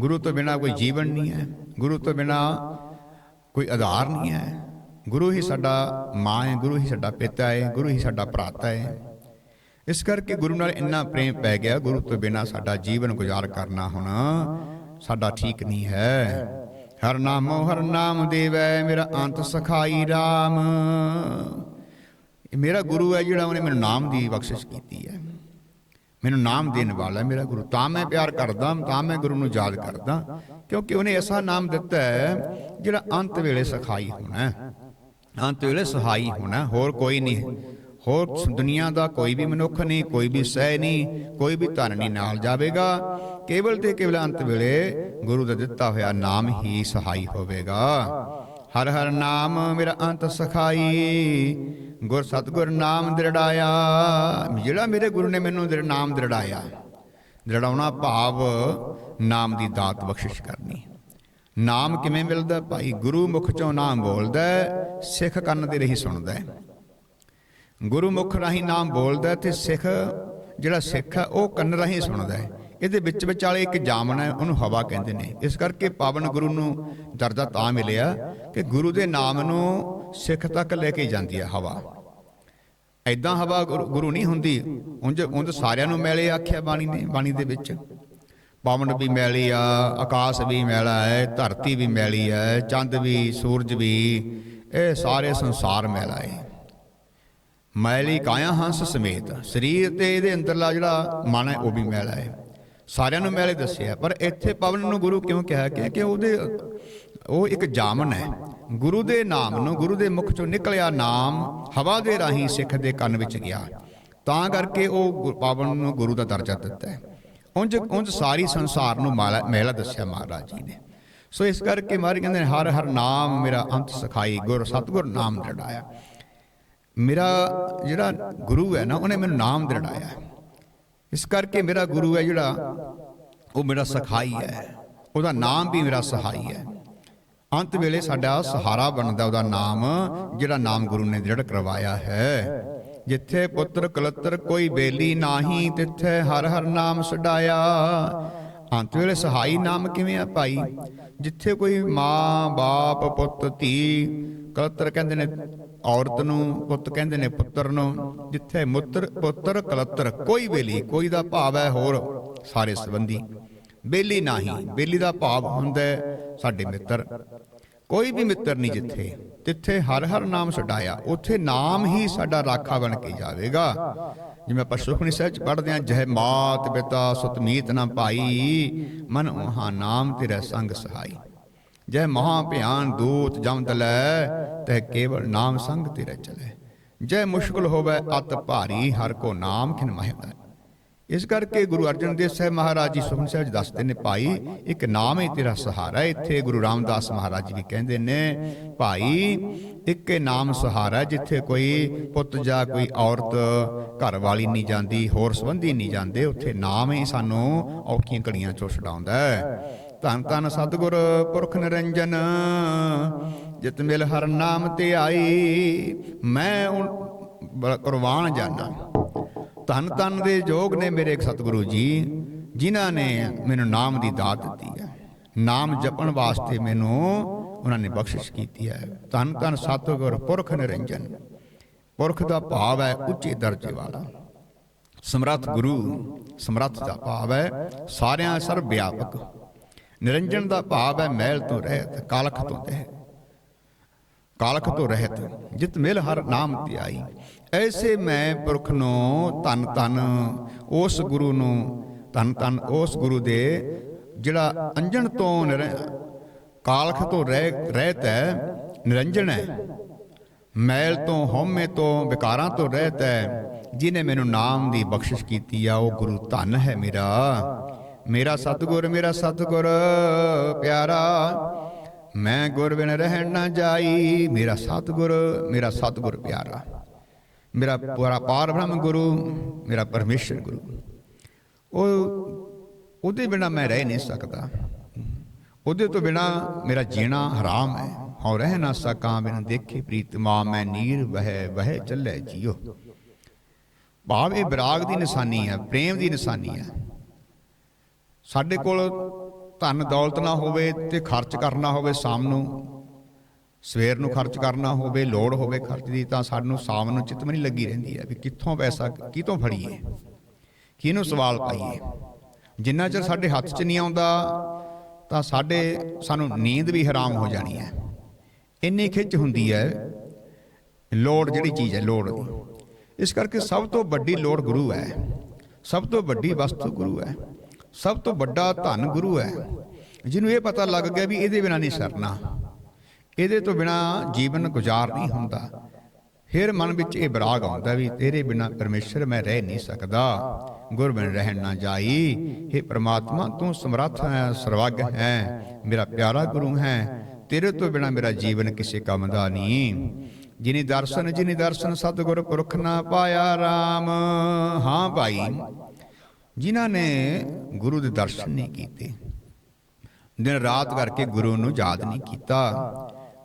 ਗੁਰੂ ਤੋਂ ਬਿਨਾ ਕੋਈ ਜੀਵਨ ਨਹੀਂ ਹੈ। ਗੁਰੂ ਤੋਂ ਬਿਨਾ ਕੋਈ ਆਧਾਰ ਨਹੀਂ ਹੈ। ਗੁਰੂ ਹੀ ਸਾਡਾ ਮਾਂ ਹੈ। ਗੁਰੂ ਹੀ ਸਾਡਾ ਪਿਤਾ ਹੈ। ਗੁਰੂ ਹੀ ਸਾਡਾ ਭਰਾਤਾ ਹੈ। ਇਸ ਕਰਕੇ ਗੁਰੂ ਨਾਲ ਇੰਨਾ ਪ੍ਰੇਮ ਪੈ ਗਿਆ। ਗੁਰੂ ਤੋਂ ਬਿਨਾ ਸਾਡਾ ਜੀਵਨ ਗੁਜ਼ਾਰ ਕਰਨਾ ਹੁਣ ਸਾਡਾ ਠੀਕ ਨਹੀਂ ਹੈ। ਹਰ ਨਾਮੋ ਹਰ ਨਾਮ ਦੇਵੈ, ਮੇਰਾ ਅੰਤ ਸਖਾਈ RAM ਇਹ ਮੇਰਾ ਗੁਰੂ ਹੈ ਜਿਹੜਾ ਉਹਨੇ ਮੈਨੂੰ ਨਾਮ ਦੀ ਬਖਸ਼ਿਸ਼ ਕੀਤੀ ਹੈ। ਮੈਨੂੰ ਨਾਮ ਦੇਣ ਵਾਲਾ ਮੇਰਾ ਗੁਰੂ। ਤਾਂ ਮੈਂ ਪਿਆਰ ਕਰਦਾ, ਤਾਂ ਮੈਂ ਗੁਰੂ ਨੂੰ ਯਾਦ ਕਰਦਾ, ਕਿਉਂਕਿ ਉਹਨੇ ਐਸਾ ਨਾਮ ਦਿੱਤਾ ਹੈ ਜਿਹੜਾ ਅੰਤ ਵੇਲੇ ਸਖਾਈ ਹੋਣਾ ਹੈ। ਅੰਤ ਵੇਲੇ ਸਹਾਈ ਹੋਣਾ, ਹੋਰ ਕੋਈ ਨਹੀਂ। ਹੋਰ ਸ- ਦੁਨੀਆ ਦਾ ਕੋਈ ਵੀ ਮਨੁੱਖ ਨਹੀਂ, ਕੋਈ ਵੀ ਸਹਿ ਨਹੀਂ, ਕੋਈ ਵੀ ਧਨ ਨਹੀਂ ਨਾਲ ਜਾਵੇਗਾ। ਕੇਵਲ ਤੇ ਕੇਵਲ ਅੰਤ ਵੇਲੇ ਗੁਰੂ ਦਾ ਦਿੱਤਾ ਹੋਇਆ ਨਾਮ ਹੀ ਸਹਾਈ ਹੋਵੇਗਾ। ਹਰ ਹਰ ਨਾਮ ਮੇਰਾ ਅੰਤ ਸਖਾਈ, ਗੁਰ ਸਤਗੁਰ ਨਾਮ ਦ੍ਰਿੜਾਇਆ। ਜਿਹੜਾ ਮੇਰੇ ਗੁਰੂ ਨੇ ਮੈਨੂੰ ਦ੍ਰਿੜ ਨਾਮ ਦ੍ਰਿੜਾਇਆ, ਦ੍ਰਿੜਾਉਣਾ ਭਾਵ ਨਾਮ ਦੀ ਦਾਤ ਬਖਸ਼ਿਸ਼ ਕਰਨੀ। ਨਾਮ ਕਿਵੇਂ ਮਿਲਦਾ ਭਾਈ? ਗੁਰੂ ਮੁਖ ਚੋਂ ਨਾਮ ਬੋਲਦਾ, ਸਿੱਖ ਕੰਨ ਦੇ ਰਹੀ ਸੁਣਦਾ। ਹੈ। ਗੁਰੂ ਮੁਖ ਰਾਹੀਂ ਨਾਮ ਬੋਲਦਾ ਹੈ ਤੇ ਸਿੱਖ ਜਿਹੜਾ ਸਿੱਖ ਹੈ, ਉਹ ਕੰਨ ਰਾਹੀਂ ਸੁਣਦਾ ਹੈ। ਇਹਦੇ ਵਿੱਚ ਵਿਚਾਲੇ ਇੱਕ ਜਾਮਣ ਹੈ, ਉਹਨੂੰ ਹਵਾ ਕਹਿੰਦੇ ਨੇ। ਇਸ ਕਰਕੇ ਪਾਵਨ ਗੁਰੂ ਨੂੰ ਦਰਜਾ ਤਾਂ ਮਿਲਿਆ ਕਿ ਗੁਰੂ ਦੇ ਨਾਮ ਨੂੰ ਸਿੱਖ ਤੱਕ ਲੈ ਕੇ ਜਾਂਦੀ ਹੈ ਹਵਾ। ਐਦਾਂ ਹਵਾ ਗੁਰੂ ਗੁਰੂ ਨਹੀਂ ਹੁੰਦੀ। ਉਂਝ ਉਂਝ ਸਾਰਿਆਂ ਨੂੰ ਮੈਲੇ ਆਖਿਆ ਬਾਣੀ ਨੇ, ਬਾਣੀ ਦੇ ਵਿੱਚ। ਪਵਨ ਵੀ ਮੈਲੀ ਆ, ਆਕਾਸ਼ ਵੀ ਮੈਲਾ ਹੈ, ਧਰਤੀ ਵੀ ਮੈਲੀ ਹੈ, ਚੰਦ ਵੀ, ਸੂਰਜ ਵੀ, ਇਹ ਸਾਰੇ ਸੰਸਾਰ ਮੈਲਾ ਹੈ। ਮੈਲੀ ਕਾਇਆ ਹੰਸ ਸਮੇਤ ਸਰੀਰ ਤੇ ਇਹਦੇ ਅੰਦਰਲਾ ਜਿਹੜਾ ਮਨ ਹੈ ਉਹ ਵੀ ਮੈਲਾ ਹੈ। ਸਾਰਿਆਂ ਨੂੰ ਮੈਲੇ ਦੱਸਿਆ ਪਰ ਇੱਥੇ ਪਵਨ ਨੂੰ ਗੁਰੂ ਕਿਉਂ ਕਿਹਾ? ਕਿ ਕਿ ਉਹਦੇ ਉਹ ਇੱਕ ਜਾਮਨ ਹੈ। ਗੁਰੂ ਦੇ ਨਾਮ ਨੂੰ ਗੁਰੂ ਦੇ ਮੁਖ ਚੋਂ ਨਿਕਲਿਆ ਨਾਮ ਹਵਾ ਦੇ ਰਾਹੀਂ ਸਿੱਖ ਦੇ ਕੰਨ ਵਿੱਚ ਗਿਆ। ਤਾਂ ਕਰਕੇ ਉਹ ਗੁ- ਪਵਨ ਨੂੰ ਗੁਰੂ ਦਾ ਦਰਜਾ ਦਿੱਤਾ ਹੈ। ਉਂਝ ਉਂਝ ਸਾਰੀ ਸੰਸਾਰ ਨੂੰ ਮਾਲਾ- ਮਹਿਲਾ ਦੱਸਿਆ ਮਹਾਰਾਜ ਜੀ ਨੇ। ਸੋ ਇਸ ਕਰਕੇ ਮਹਾਰਾਜ ਕਹਿੰਦੇ ਨੇ, ਹਰ ਹਰ ਨਾਮ ਮੇਰਾ ਅੰਤ ਸਖਾਈ ਗੁਰ ਸਤਗੁਰ ਨਾਮ ਦ੍ਰਿੜਾਇਆ ਮੇਰਾ ਜਿਹੜਾ ਗੁਰੂ ਹੈ ਨਾ, ਉਹਨੇ ਮੈਨੂੰ ਨਾਮ ਦ੍ਰਿੜਾਇਆ ਇਸ ਕਰਕੇ ਮੇਰਾ ਗੁਰੂ ਹੈ ਜਿਹੜਾ, ਉਹ ਮੇਰਾ ਸਖਾਈ ਹੈ। ਉਹਦਾ ਨਾਮ ਵੀ ਮੇਰਾ ਸਹਾਈ ਹੈ। ਅੰਤ ਵੇਲੇ ਸਾਡਾ ਸਹਾਰਾ ਬਣਦਾ, ਉਹਦਾ ਨਾਮ, ਜਿਹੜਾ ਨਾਮ ਗੁਰੂ ਨੇ ਦ੍ਰਿੜ ਕਰਵਾਇਆ ਹੈ। ਜਿੱਥੇ ਪੁੱਤਰ ਕਲਤਰ ਕੋਈ ਬੇਲੀ ਨਾਹੀ, ਤਿੱਥੇ ਹਰ ਹਰ ਨਾਮ ਸਡਾਇਆ। ਅੰਤ ਵੇਲੇ ਸਹਾਈ ਨਾਮ ਕਿਵੇਂ ਆ ਭਾਈ? ਜਿੱਥੇ ਕੋਈ ਮਾਂ, ਬਾਪ, ਪੁੱਤ, ਧੀ, ਕਲਤਰ ਕਹਿੰਦੇ ਨੇ ਔਰਤ ਨੂੰ, ਪੁੱਤ ਕਹਿੰਦੇ ਨੇ ਪੁੱਤਰ ਨੂੰ, ਜਿੱਥੇ ਮੁੱਤਰ, ਪੁੱਤਰ ਕਲੱਤਰ ਕੋਈ ਬੇਲੀ ਕੋਈ ਦਾ ਭਾਵ ਹੈ ਹੋਰ, ਸਾਰੇ ਸੰਬੰਧੀ। ਬੇਲੀ ਨਹੀਂ, ਬੇਲੀ ਦਾ ਭਾਵ ਹੁੰਦਾ ਸਾਡੇ ਮਿੱਤਰ। ਕੋਈ ਵੀ ਮਿੱਤਰ ਨਹੀਂ ਜਿੱਥੇ, ਤਿੱਥੇ ਹਰ ਹਰ ਨਾਮ ਛਡਾਇਆ, ਉੱਥੇ ਨਾਮ ਹੀ ਸਾਡਾ ਰਾਖਾ ਬਣ ਕੇ ਜਾਵੇਗਾ। ਜਿਵੇਂ ਆਪਾਂ ਸੁਖਮਨੀ ਸਾਹਿਬ ਚ ਪੜ੍ਹਦੇ ਹਾਂ, ਜਹ ਮਾਤ ਪਿਤਾ ਸੁਤਮੀਤ ਨਾ ਭਾਈ ਮਨ ਮਹਾ ਨਾਮ ਤੇਰਾ ਸੰਗ ਸਹਾਈ। ਜੈ ਮਹਾ ਭਿਆਨ ਦੂਤ ਜਮ ਲੈ ਤੈ ਕੇਵਲ ਨਾਮ ਸੰਗ ਤੇਰੇ ਚਲੇ। ਜੈ ਮੁਸ਼ਕਲ ਹੋਵੇ ਅਤ ਭਾਰੀ, ਹਰ ਕੋ ਨਾਮ ਖਿਨ ਮਹਿਦਾ। ਇਸ ਕਰਕੇ ਗੁਰੂ ਅਰਜਨ ਦੇਵ ਸਾਹਿਬ ਮਹਾਰਾਜ ਜੀ ਸੁਖਮਨੀ ਸਾਹਿਬ ਜੀ ਦੱਸਦੇ ਨੇ, ਭਾਈ, ਇੱਕ ਨਾਮ ਹੀ ਤੇਰਾ ਸਹਾਰਾ ਇੱਥੇ ਗੁਰੂ ਰਾਮਦਾਸ ਮਹਾਰਾਜ ਜੀ ਵੀ ਕਹਿੰਦੇ ਨੇ, ਭਾਈ, ਇੱਕ ਹੀ ਨਾਮ ਸਹਾਰਾ ਜਿੱਥੇ ਕੋਈ ਪੁੱਤ ਜਾਂ ਕੋਈ ਔਰਤ ਘਰ ਵਾਲੀ ਨਹੀਂ ਜਾਂਦੀ, ਹੋਰ ਸੰਬੰਧੀ ਨਹੀਂ ਜਾਂਦੇ, ਉੱਥੇ ਨਾਮ ਹੀ ਸਾਨੂੰ ਔਖੀਆਂ ਘੜੀਆਂ ਚੋਂ ਛਡਾਉਂਦਾ। ਹੈ ਧੰਨ ਧੰਨ ਸਤਿਗੁਰ ਪੁਰਖ ਨਿਰੰਜਨ, ਜਿਤ ਮਿਲ ਹਰ ਨਾਮ ਤੇ ਆਈ, ਮੈਂ ਕੁਰਬਾਨ ਜਾਨਾ ਧੰਨ ਧੰਨ ਦੇ ਜੋਗ ਨੇ ਮੇਰੇ ਇੱਕ ਸਤਿਗੁਰੂ ਜੀ, ਜਿਨ੍ਹਾਂ ਨੇ ਮੈਨੂੰ ਨਾਮ ਦੀ ਦਾਤ ਦਿੱਤੀ ਹੈ। ਨਾਮ ਜਪਣ ਵਾਸਤੇ ਮੈਨੂੰ ਉਹਨਾਂ ਨੇ ਬਖਸ਼ਿਸ਼ ਕੀਤੀ ਹੈ। ਧੰਨ ਧੰਨ ਸਤਿਗੁਰ ਪੁਰਖ ਨਿਰੰਜਨ, ਪੁਰਖ ਦਾ ਭਾਵ ਹੈ ਉੱਚੇ ਦਰਜੇ ਵਾਲਾ। ਸਮਰੱਥ ਗੁਰੂ, ਸਮਰੱਥ ਦਾ ਭਾਵ ਹੈ ਸਾਰਿਆਂ ਸਰਬ ਵਿਆਪਕ। ਨਿਰੰਜਨ ਦਾ ਭਾਵ ਹੈ ਮਹਿਲ ਤੋਂ ਰਹਿਤ ਕਾਲਖ ਤੋਂ ਤੇ ਕਾਲਖ ਤੋਂ ਰਹਿਤ ਜਿਤ ਮਿਲ ਹਰ ਨਾਮ ਤੇ ਆਈ ਐਸੇ ਮੈਂ ਪੁਰਖ ਨੂੰ ਧੰਨ ਧੰਨ ਉਸ ਗੁਰੂ ਨੂੰ ਧੰਨ ਧੰਨ ਉਸ ਗੁਰੂ ਦੇ ਜਿਹੜਾ ਅੰਜਣ ਤੋਂ ਨਿਰ- ਕਾਲਖ ਤੋਂ ਰਹਿ ਰਹਿਤ ਹੈ ਨਿਰੰਜਨ ਹੈ ਮੈਲ ਤੋਂ ਹਉਮੈ ਤੋਂ ਵਿਕਾਰਾਂ ਤੋਂ ਰਹਿਤ ਹੈ ਜਿਨੇ ਮੈਨੂੰ ਨਾਮ ਦੀ ਬਖਸ਼ਿਸ਼ ਕੀਤੀ ਆ ਉਹ ਗੁਰੂ ਧਨ ਹੈ ਮੇਰਾ ਮੇਰਾ ਸਤਿਗੁਰ ਮੇਰਾ ਸਤਿਗੁਰ, ਪਿਆਰਾ। ਮੈਂ ਗੁਰ ਬਿਨ ਰਹਿਣ ਨਾ ਜਾਈ, ਮੇਰਾ ਸਤਿਗੁਰ ਮੇਰਾ ਸਤਿਗੁਰ ਪਿਆਰਾ। ਮੇਰਾ ਪੂਰਾ ਪਾਰ ਬ੍ਰਹਮ ਗੁਰੂ, ਮੇਰਾ ਪਰਮੇਸ਼ਰ ਗੁਰੂ। ਉਹ, ਉਹਦੇ ਬਿਨਾ ਮੈਂ ਰਹਿ ਨਹੀਂ ਸਕਦਾ। ਉਹਦੇ ਤੋਂ ਬਿਨਾ ਮੇਰਾ ਜੀਣਾ ਹਰਾਮ ਹੈ। ਹਉ ਰਹਿ ਨਾ ਸਕਾਂ ਬਿਨ ਦੇਖੇ ਪ੍ਰੀਤਮਾ ਮੈਂ ਨੀਰ ਵਹਿ ਵਹਿ ਚੱਲੇ ਜੀਓ। ਭਾਵ ਇਹ ਵਿਰਾਗ ਦੀ ਨਿਸ਼ਾਨੀ ਹੈ, ਪ੍ਰੇਮ ਦੀ ਨਿਸ਼ਾਨੀ ਹੈ। ਸਾਡੇ ਕੋਲ ਧਨ ਦੌਲਤ ਨਾ ਹੋਵੇ ਤੇ ਖਰਚ ਕਰਨਾ ਹੋਵੇ ਸ਼ਾਮ ਨੂੰ, ਸਵੇਰ ਨੂੰ ਖਰਚ ਕਰਨਾ ਹੋਵੇ, ਲੋੜ ਹੋਵੇ ਖਰਚ ਦੀ, ਤਾਂ ਸਾਨੂੰ ਸ਼ਾਮ ਨੂੰ ਚਿੱਤ ਲੱਗੀ ਰਹਿੰਦੀ ਹੈ ਵੀ ਕਿੱਥੋਂ ਪੈਸਾ, ਕਿਤੋਂ ਫੜੀਏ, ਕਿਹਨੂੰ ਸਵਾਲ ਪਾਈਏ। ਜਿੰਨਾ ਚਿਰ ਸਾਡੇ ਹੱਥ 'ਚ ਨਹੀਂ ਆਉਂਦਾ, ਤਾਂ ਸਾਡੇ, ਸਾਨੂੰ ਨੀਂਦ ਵੀ ਹਰਾਮ ਹੋ ਜਾਣੀ ਹੈ। ਇੰਨੀ ਖਿੱਚ ਹੁੰਦੀ ਹੈ, ਲੋੜ ਜਿਹੜੀ ਚੀਜ਼ ਹੈ, ਲੋੜ ਦੀ। ਇਸ ਕਰਕੇ ਸਭ ਤੋਂ ਵੱਡੀ ਲੋੜ ਗੁਰੂ ਹੈ, ਸਭ ਤੋਂ ਵੱਡੀ ਵਸਤੂ ਗੁਰੂ ਹੈ। ਸਭ ਤੋਂ ਵੱਡਾ ਧਨ ਗੁਰੂ ਹੈ, ਜਿਹਨੂੰ ਇਹ ਪਤਾ ਲੱਗ ਗਿਆ ਵੀ ਇਹਦੇ ਬਿਨਾ ਨਹੀਂ ਸਰਨਾ। ਇਹਦੇ ਤੋਂ ਬਿਨਾ ਜੀਵਨ ਗੁਜ਼ਾਰ ਨਹੀਂ ਹੁੰਦਾ। ਫਿਰ ਮਨ ਵਿੱਚ ਇਹ ਬਰਾਗ ਆਉਂਦਾ ਵੀ ਤੇਰੇ ਬਿਨਾ ਪਰਮੇਸ਼ਰ ਮੈਂ ਰਹਿ ਨਹੀਂ ਸਕਦਾ। ਗੁਰ ਬਿਨ ਰਹਿਣ ਨਾ ਜਾਈ। हे ਪ੍ਰਮਾਤਮਾ, ਤੂੰ ਸਮਰੱਥ ਹੈ, ਸਰਵੱਗ ਹੈ, ਮੇਰਾ ਪਿਆਰਾ ਗੁਰੂ ਹੈ। ਤੇਰੇ ਤੋਂ ਬਿਨਾ ਮੇਰਾ ਜੀਵਨ ਕਿਸੇ ਕੰਮ ਦਾ ਨਹੀਂ। ਜਿਨੀ ਦਰਸ਼ਨ ਜਿਨੀ ਦਰਸ਼ਨ ਸਤਿਗੁਰ ਪੁਰਖ ਨਾ ਪਾਇਆ RAM ਹਾਂ ਭਾਈ ਜਿਨ੍ਹਾਂ ਨੇ ਗੁਰੂ ਦੇ ਦਰਸ਼ਨ ਨਹੀਂ ਕੀਤੇ। ਦਿਨ ਰਾਤ ਕਰਕੇ ਗੁਰੂ ਨੂੰ ਯਾਦ ਨਹੀਂ ਕੀਤਾ।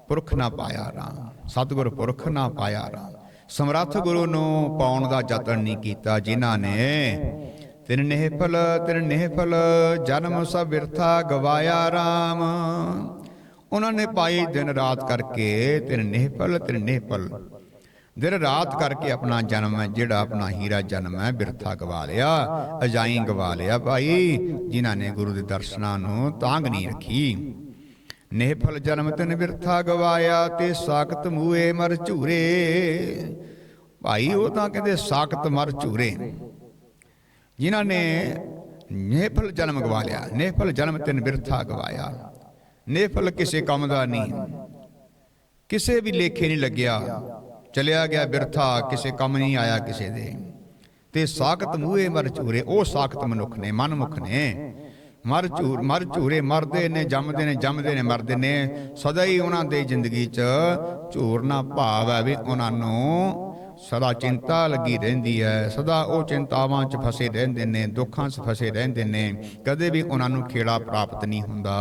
ਪੁਰਖ ਨਾ ਪਾਇਆ ਰਾਮ, ਸਤਿਗੁਰ ਪੁਰਖ ਨਾ ਪਾਇਆ ਰਾਮ। ਸਮਰੱਥ ਗੁਰੂ ਨੂੰ ਪਾਉਣ ਦਾ ਯਤਨ ਨਹੀਂ ਕੀਤਾ ਜਿਨ੍ਹਾਂ ਨੇ, ਤਿਨ ਨਿਹਫਲ ਤਿਨ ਨਿਹਫਲ, ਜਨਮ ਸਭ ਬਿਰਥਾ ਗਵਾਇਆ ਰਾਮ। ਉਹਨਾਂ ਨੇ ਪਾਈ ਦਿਨ ਰਾਤ ਕਰਕੇ, ਤਿਨ ਨਿਹਫਲ ਤਿਨ ਨਿਹਫਲ ਦਿਨ ਰਾਤ ਕਰਕੇ ਆਪਣਾ ਜਨਮ ਹੈ, ਜਿਹੜਾ ਆਪਣਾ ਹੀਰਾ ਜਨਮ ਹੈ, ਬਿਰਥਾ ਗਵਾ ਲਿਆ, ਅਜਾਈ ਗਵਾ ਲਿਆ ਭਾਈ, ਜਿਨ੍ਹਾਂ ਨੇ ਗੁਰੂ ਦੇ ਦਰਸ਼ਨਾਂ ਨੂੰ ਤਾਂਗ ਨਹੀਂ ਰੱਖੀ। ਨਿਹਫਲ ਜਨਮ ਤਿਨ ਬਿਰਥਾ ਗਵਾਇਆ, ਤੇ ਸਾਖਤ ਮੂਏ ਮਰ ਝੂਰੇ। ਭਾਈ, ਉਹ ਤਾਂ ਕਹਿੰਦੇ ਸਾਖਤ ਮਰ ਝੂਰੇ। ਜਿਨ੍ਹਾਂ ਨੇ ਨਿਹਫਲ ਜਨਮ ਗਵਾ ਲਿਆ, ਨਿਹਫਲ ਜਨਮ ਤਿਨ ਬਿਰਥਾ ਗਵਾਇਆ। ਨਿਹਫਲ ਕਿਸੇ ਕੰਮ ਦਾ ਨਹੀਂ, ਕਿਸੇ ਵੀ ਲੇਖੇ ਨਹੀਂ ਲੱਗਿਆ। ਚਲਿਆ ਗਿਆ ਬਿਰਥਾ, ਕਿਸੇ ਕੰਮ ਨਹੀਂ ਆਇਆ ਕਿਸੇ ਦੇ। ਤੇ ਸਾਖਤ ਮੂਹੇ ਮਰ ਝੂਰੇ, ਉਹ ਸਾਖਤ ਮਨੁੱਖ ਨੇ ਮਨਮੁਖ ਨੇ। ਮਰ ਝੂਰ ਮਰ ਝੂਰੇ ਮਰਦੇ ਨੇ, ਜੰਮਦੇ ਨੇ ਜੰਮਦੇ ਨੇ, ਮਰਦੇ ਨੇ। ਸਦਾ ਹੀ ਉਹਨਾਂ ਦੇ ਜ਼ਿੰਦਗੀ 'ਚ ਝੂਰਨਾ ਭਾਵ ਹੈ ਵੀ ਉਹਨਾਂ ਨੂੰ ਸਦਾ ਚਿੰਤਾ ਲੱਗੀ ਰਹਿੰਦੀ ਹੈ ਸਦਾ ਉਹ ਚਿੰਤਾਵਾਂ 'ਚ ਫਸੇ ਰਹਿੰਦੇ ਨੇ, ਦੁੱਖਾਂ 'ਚ ਫਸੇ ਰਹਿੰਦੇ ਨੇ। ਕਦੇ ਵੀ ਉਹਨਾਂ ਨੂੰ ਖੇੜਾ ਪ੍ਰਾਪਤ ਨਹੀਂ ਹੁੰਦਾ।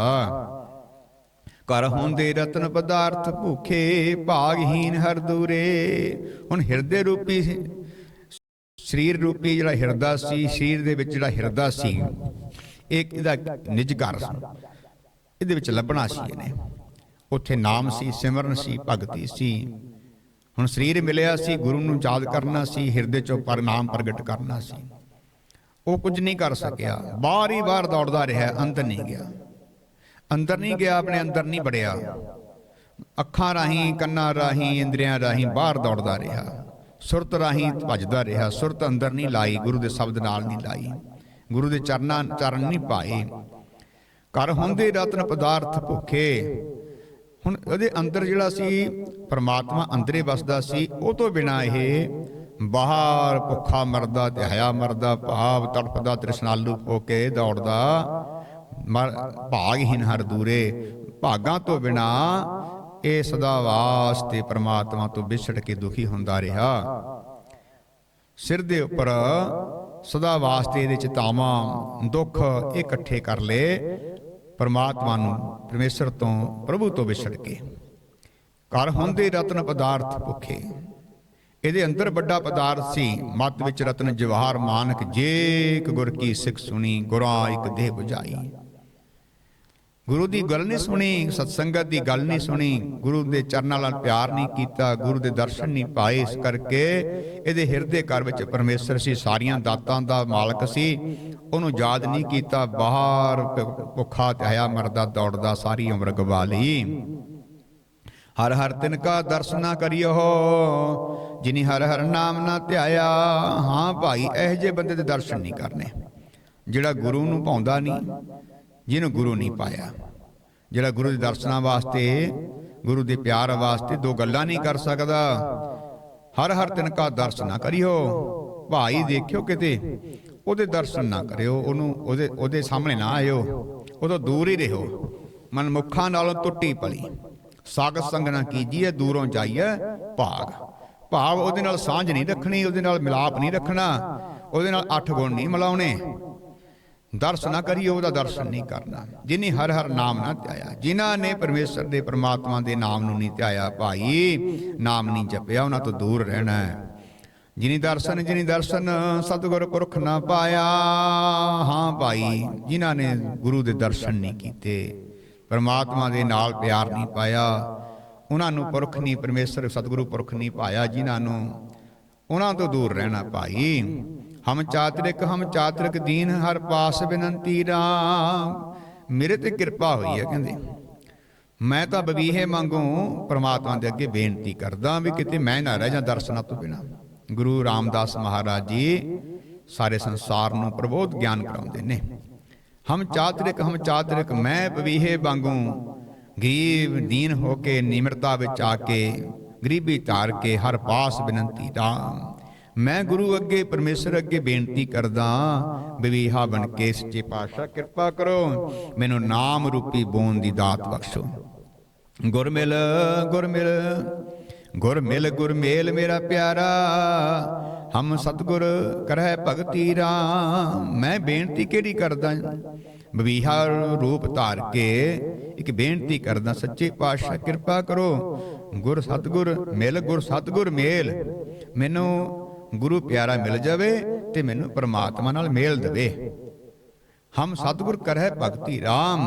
ਘਰ ਹੁੰਦੇ ਰਤਨ ਪਦਾਰਥ ਭੁਖੇ ਭਾਗਹੀਨ ਹਰ ਦੂਰੇ। ਹੁਣ ਹਿਰਦੇ ਰੂਪੀ ਸਰੀਰ ਰੂਪੀ ਜਿਹੜਾ ਹਿਰਦਾ ਸੀ, ਸਰੀਰ ਦੇ ਵਿੱਚ ਜਿਹੜਾ ਹਿਰਦਾ ਸੀ, ਇੱਕ ਇਹਦਾ ਨਿਜ ਘਰ ਸੀ। ਇਹਦੇ ਵਿੱਚ ਲੱਭਣਾ ਸੀ ਇਹਨੇ। ਉੱਥੇ ਨਾਮ ਸੀ, ਸਿਮਰਨ ਸੀ, ਭਗਤੀ ਸੀ। ਹੁਣ ਸਰੀਰ ਮਿਲਿਆ ਸੀ, ਗੁਰੂ ਨੂੰ ਯਾਦ ਕਰਨਾ ਸੀ, ਹਿਰਦੇ ਚੋਂ ਪਰ ਪ੍ਰਗਟ ਕਰਨਾ ਸੀ। ਉਹ ਕੁਝ ਨਹੀਂ ਕਰ ਸਕਿਆ। ਬਾਰ ਹੀ ਬਾਰ ਦੌੜਦਾ ਰਿਹਾ, ਅੰਤ ਨਹੀਂ ਗਿਆ। ਅੰਦਰ ਨਹੀਂ ਗਿਆ, ਆਪਣੇ ਅੰਦਰ ਨਹੀਂ ਵੜਿਆ। ਅੱਖਾਂ ਰਾਹੀਂ, ਕੰਨਾਂ ਰਾਹੀਂ, ਇੰਦਰੀਆਂ ਰਾਹੀਂ ਬਾਹਰ ਦੌੜਦਾ ਰਿਹਾ। ਸੁਰਤ ਰਾਹੀਂ ਭਜਦਾ ਰਿਹਾ। ਸੁਰਤ ਅੰਦਰ ਨਹੀਂ ਲਾਈ, ਗੁਰੂ ਦੇ ਸ਼ਬਦ ਨਾਲ ਨਹੀਂ ਲਾਈ। ਗੁਰੂ ਦੇ ਚਰਨਾਂ, ਚਰਨ ਨਹੀਂ ਪਾਏ। ਘਰ ਹੁੰਦੇ ਰਤਨ ਪਦਾਰਥ ਭੁੱਖੇ। ਹੁਣ ਉਹਦੇ ਅੰਦਰ ਜਿਹੜਾ ਸੀ, ਪਰਮਾਤਮਾ ਅੰਦਰੇ ਵਸਦਾ ਸੀ, ਉਹ ਤੋਂ ਬਿਨਾ ਇਹ ਬਾਹਰ ਭੁੱਖਾ ਮਰਦਾ ਤੇ ਹਇਆ ਮਰਦਾ, ਭਾਵ ਤੜਫਦਾ, ਤ੍ਰਿਸ਼ਨਾਲੂ ਹੋ ਕੇ ਦੌੜਦਾ। ਭਾਗਹੀਨ ਹਰ ਦੂਰੇ, ਭਾਗਾਂ ਤੋਂ ਬਿਨਾ ਇਹ ਸਦਾ ਵਾਸਤੇ ਪ੍ਰਮਾਤਮਾ ਤੋਂ ਵਿਛੜ ਕੇ ਦੁਖੀ ਹੁੰਦਾ ਰਿਹਾ। ਸਿਰ ਦੇ ਉੱਪਰ ਸਦਾ ਵਾਸਤੇ ਇਹਦੇ ਚਿਤਾਵਾਂ ਦੁੱਖ ਇਹ ਇਕੱਠੇ ਕਰ ਲਏ, ਪਰਮਾਤਮਾ ਨੂੰ ਪਰਮੇਸ਼ਰ ਤੋਂ, ਪ੍ਰਭੂ ਤੋਂ ਵਿਛੜ ਕੇ। ਘਰ ਹੁੰਦੇ ਰਤਨ ਪਦਾਰਥ ਭੁੱਖੇ। ਇਹਦੇ ਅੰਦਰ ਵੱਡਾ ਪਦਾਰਥ ਸੀ, ਮਤ ਵਿੱਚ ਰਤਨ ਜਵਾਹਰ ਮਾਨਕ ਜੇ ਇੱਕ ਗੁਰ ਕੀ ਸਿੱਖ ਸੁਣੀ, ਗੁਰਾਂ ਇੱਕ ਦੇਹ 부ਝਾਈ ਗੁਰੂ ਦੀ ਗੱਲ ਨਹੀਂ ਸੁਣੀ, ਸਤਸੰਗਤ ਦੀ ਗੱਲ ਨਹੀਂ ਸੁਣੀ, ਗੁਰੂ ਦੇ ਚਰਨਾਂ ਨਾਲ ਪਿਆਰ ਨਹੀਂ ਕੀਤਾ, ਗੁਰੂ ਦੇ ਦਰਸ਼ਨ ਨਹੀਂ ਪਾਏ ਇਸ ਕਰਕੇ ਇਹਦੇ ਹਿਰਦੇ ਘਰ ਵਿੱਚ ਪਰਮੇਸ਼ਰ ਸੀ, ਸਾਰੀਆਂ ਦਾਤਾਂ ਦਾ ਮਾਲਕ ਸੀ, ਉਹਨੂੰ ਯਾਦ ਨਹੀਂ ਕੀਤਾ, ਬਾਹਰ ਭੁੱਖਾ ਤੇ ਮਰਦਾ, ਦੌੜਦਾ, ਸਾਰੀ ਉਮਰ ਗਵਾ ਲਈ। ਹਰ ਹਰ ਤਿਨ ਕਾ ਦਰਸ਼ਨਾ ਕਰਿਓ, ਜਿਨੀ ਹਰ ਹਰ ਨਾਮ ਨਾ ਧਿਆਇਆ, ਹਾਂ ਭਾਈ, ਇਹੋ ਜਿਹੇ ਬੰਦੇ ਦੇ ਦਰਸ਼ਨ ਨਹੀਂ ਕਰਨੇ। ਜਿਹੜਾ ਗੁਰੂ ਨੂੰ ਭਾਉਂਦਾ ਨਹੀਂ ਜਿਹਨੂੰ ਗੁਰੂ ਨਹੀਂ ਪਾਇਆ। ਜਿਹੜਾ ਗੁਰੂ ਦੇ ਦਰਸ਼ਨਾਂ ਵਾਸਤੇ ਗੁਰੂ ਦੇ ਪਿਆਰ ਵਾਸਤੇ ਦੋ ਗੱਲਾਂ ਨਹੀਂ ਕਰ ਸਕਦਾ। ਹਰ ਹਰ ਤਿਨ ਕਾ ਦਰਸ਼ਨ ਨਾ ਕਰਿਓ। ਭਾਈ ਦੇਖਿਓ ਕਿਤੇ ਉਹਦੇ ਦਰਸ਼ਨ ਨਾ ਕਰਿਓ ਉਹਨੂੰ ਉਹਦੇ ਉਹਦੇ ਸਾਹਮਣੇ ਨਾ ਆਇਓ। ਉਦੋਂ ਦੂਰ ਹੀ ਰਹੋ। ਮਨਮੁਖਾਂ ਨਾਲੋਂ ਟੁੱਟੀ ਪਲੀ ਸਾਗਤ ਸੰਗ ਨਾ ਕੀਜੀਏ ਦੂਰੋਂ ਜਾਈਏ ਭਾਗ। ਭਾਵ ਉਹਦੇ ਨਾਲ ਸਾਂਝ ਨਹੀਂ ਰੱਖਣੀ ਉਹਦੇ ਨਾਲ ਮਿਲਾਪ ਨਹੀਂ ਰੱਖਣਾ। ਉਹਦੇ ਨਾਲ ਅੱਠ ਗੁਣ ਨਹੀਂ ਮਿਲਾਉਣੇ। ਦਰਸ ਨਾ ਕਰੀਏ, ਉਹਦਾ ਦਰਸ਼ਨ ਨਹੀਂ ਕਰਨਾ। ਜਿਨੀ ਹਰ ਹਰ ਨਾਮ ਨਾ ਧਿਆਇਆ। ਜਿਨ੍ਹਾਂ ਨੇ ਪਰਮੇਸ਼ਰ ਦੇ ਪ੍ਰਮਾਤਮਾ ਦੇ ਨਾਮ ਨੂੰ ਨਹੀਂ ਧਿਆਇਆ, ਭਾਈ ਨਾਮ ਨਹੀਂ ਜਪਿਆ, ਉਹਨਾਂ ਤੋਂ ਦੂਰ ਰਹਿਣਾ ਹੈ। ਜਿਨੀ ਦਰਸ਼ਨ ਜਿਨੀ ਦਰਸ਼ਨ ਸਤਿਗੁਰ ਪੁਰਖ ਨਾ ਪਾਇਆ। ਹਾਂ ਭਾਈ, ਜਿਨ੍ਹਾਂ ਨੇ ਗੁਰੂ ਦੇ ਦਰਸ਼ਨ ਨਹੀਂ ਕੀਤੇ, ਪਰਮਾਤਮਾ ਦੇ ਨਾਲ ਪਿਆਰ ਨਹੀਂ ਪਾਇਆ, ਉਹਨਾਂ ਨੂੰ ਪੁਰਖ ਨਹੀਂ, ਪਰਮੇਸ਼ਰ ਸਤਿਗੁਰੂ ਪੁਰਖ ਨਹੀਂ ਪਾਇਆ, ਜਿਨ੍ਹਾਂ ਨੂੰ ਉਹਨਾਂ ਤੋਂ ਦੂਰ ਰਹਿਣਾ, ਭਾਈ। ਹਮ ਚਾਤਰਿਕ ਹਮ ਚਾਤਰਿਕ ਦੀਨ ਹਰ ਪਾਸ ਬਿਨੰਤੀ ਰਾਮ। ਮੇਰੇ ਤੇ ਕਿਰਪਾ ਹੋਈ ਹੈ, ਕਹਿੰਦੇ। ਮੈਂ ਤਾਂ ਬਵੀਹੇ ਮੰਗੂ ਪ੍ਰਮਾਤਮਾ ਦੇ ਅੱਗੇ ਬੇਨਤੀ ਕਰਦਾ ਵੀ ਕਿਤੇ ਮੈਂ ਨਾ ਰਹਿ ਜਾ ਦਰਸ਼ਨਾਂ ਤੋਂ ਬਿਨਾ। ਗੁਰੂ ਰਾਮਦਾਸ ਮਹਾਰਾਜ ਜੀ ਸਾਰੇ ਸੰਸਾਰ ਨੂੰ ਪ੍ਰਬੋਧ ਗਿਆਨ ਕਰਾਉਂਦੇ ਨੇ। ਹਮ ਚਾਤਰਿਕ ਹਮ ਚਾਤਰਿਕ, ਮੈਂ ਬਵੀਹੇ ਵਾਂਗੂ ਗਰੀਬ, ਦੀਨ ਹੋ ਕੇ, ਨਿਮਰਤਾ ਵਿੱਚ ਆ ਕੇ, ਗਰੀਬੀ ਧਾਰ ਕੇ ਹਰ ਪਾਸ ਬੇਨਤੀ ਰਾਮ। ਮੈਂ ਗੁਰੂ ਅੱਗੇ, ਪਰਮੇਸ਼ਰ ਅੱਗੇ ਬੇਨਤੀ ਕਰਦਾ ਬਵੀਹਾ ਬਣ ਕੇ ਸੱਚੇ ਪਾਤਸ਼ਾਹ ਕਿਰਪਾ ਕਰੋ। ਮੈਨੂੰ ਨਾਮ ਰੂਪੀ ਬੋਨ ਦੀ ਦਾਤ ਬਖਸ਼ੋ। ਗੁਰਮਿਲ ਗੁਰਮਿਲ ਗੁਰ ਮਿਲ ਗੁਰ ਮਿਲ ਮੇਰਾ ਪਿਆਰਾ, ਹਮ ਸਤਗੁਰ ਕਰਹਿ ਭਗਤੀ ਰਾਮ। ਮੈਂ ਬੇਨਤੀ ਕਿਹੜੀ ਕਰਦਾ? ਬਵੀਹਾ ਰੂਪ ਧਾਰ ਕੇ ਇੱਕ ਬੇਨਤੀ ਕਰਦਾ, ਸੱਚੇ ਪਾਤਸ਼ਾਹ ਕਿਰਪਾ ਕਰੋ। ਗੁਰ ਸਤਗੁਰ ਮਿਲ, ਗੁਰ ਸਤਗੁਰ ਮੇਲ। ਮੈਨੂੰ ਗੁਰੂ ਪਿਆਰਾ ਮਿਲ ਜਾਵੇ ਤੇ ਮੈਨੂੰ ਪ੍ਰਮਾਤਮਾ ਨਾਲ ਮੇਲ ਦੇਵੇ। ਹਮ ਸਤਿਗੁਰ ਕਰਹਿ ਭਗਤੀ RAM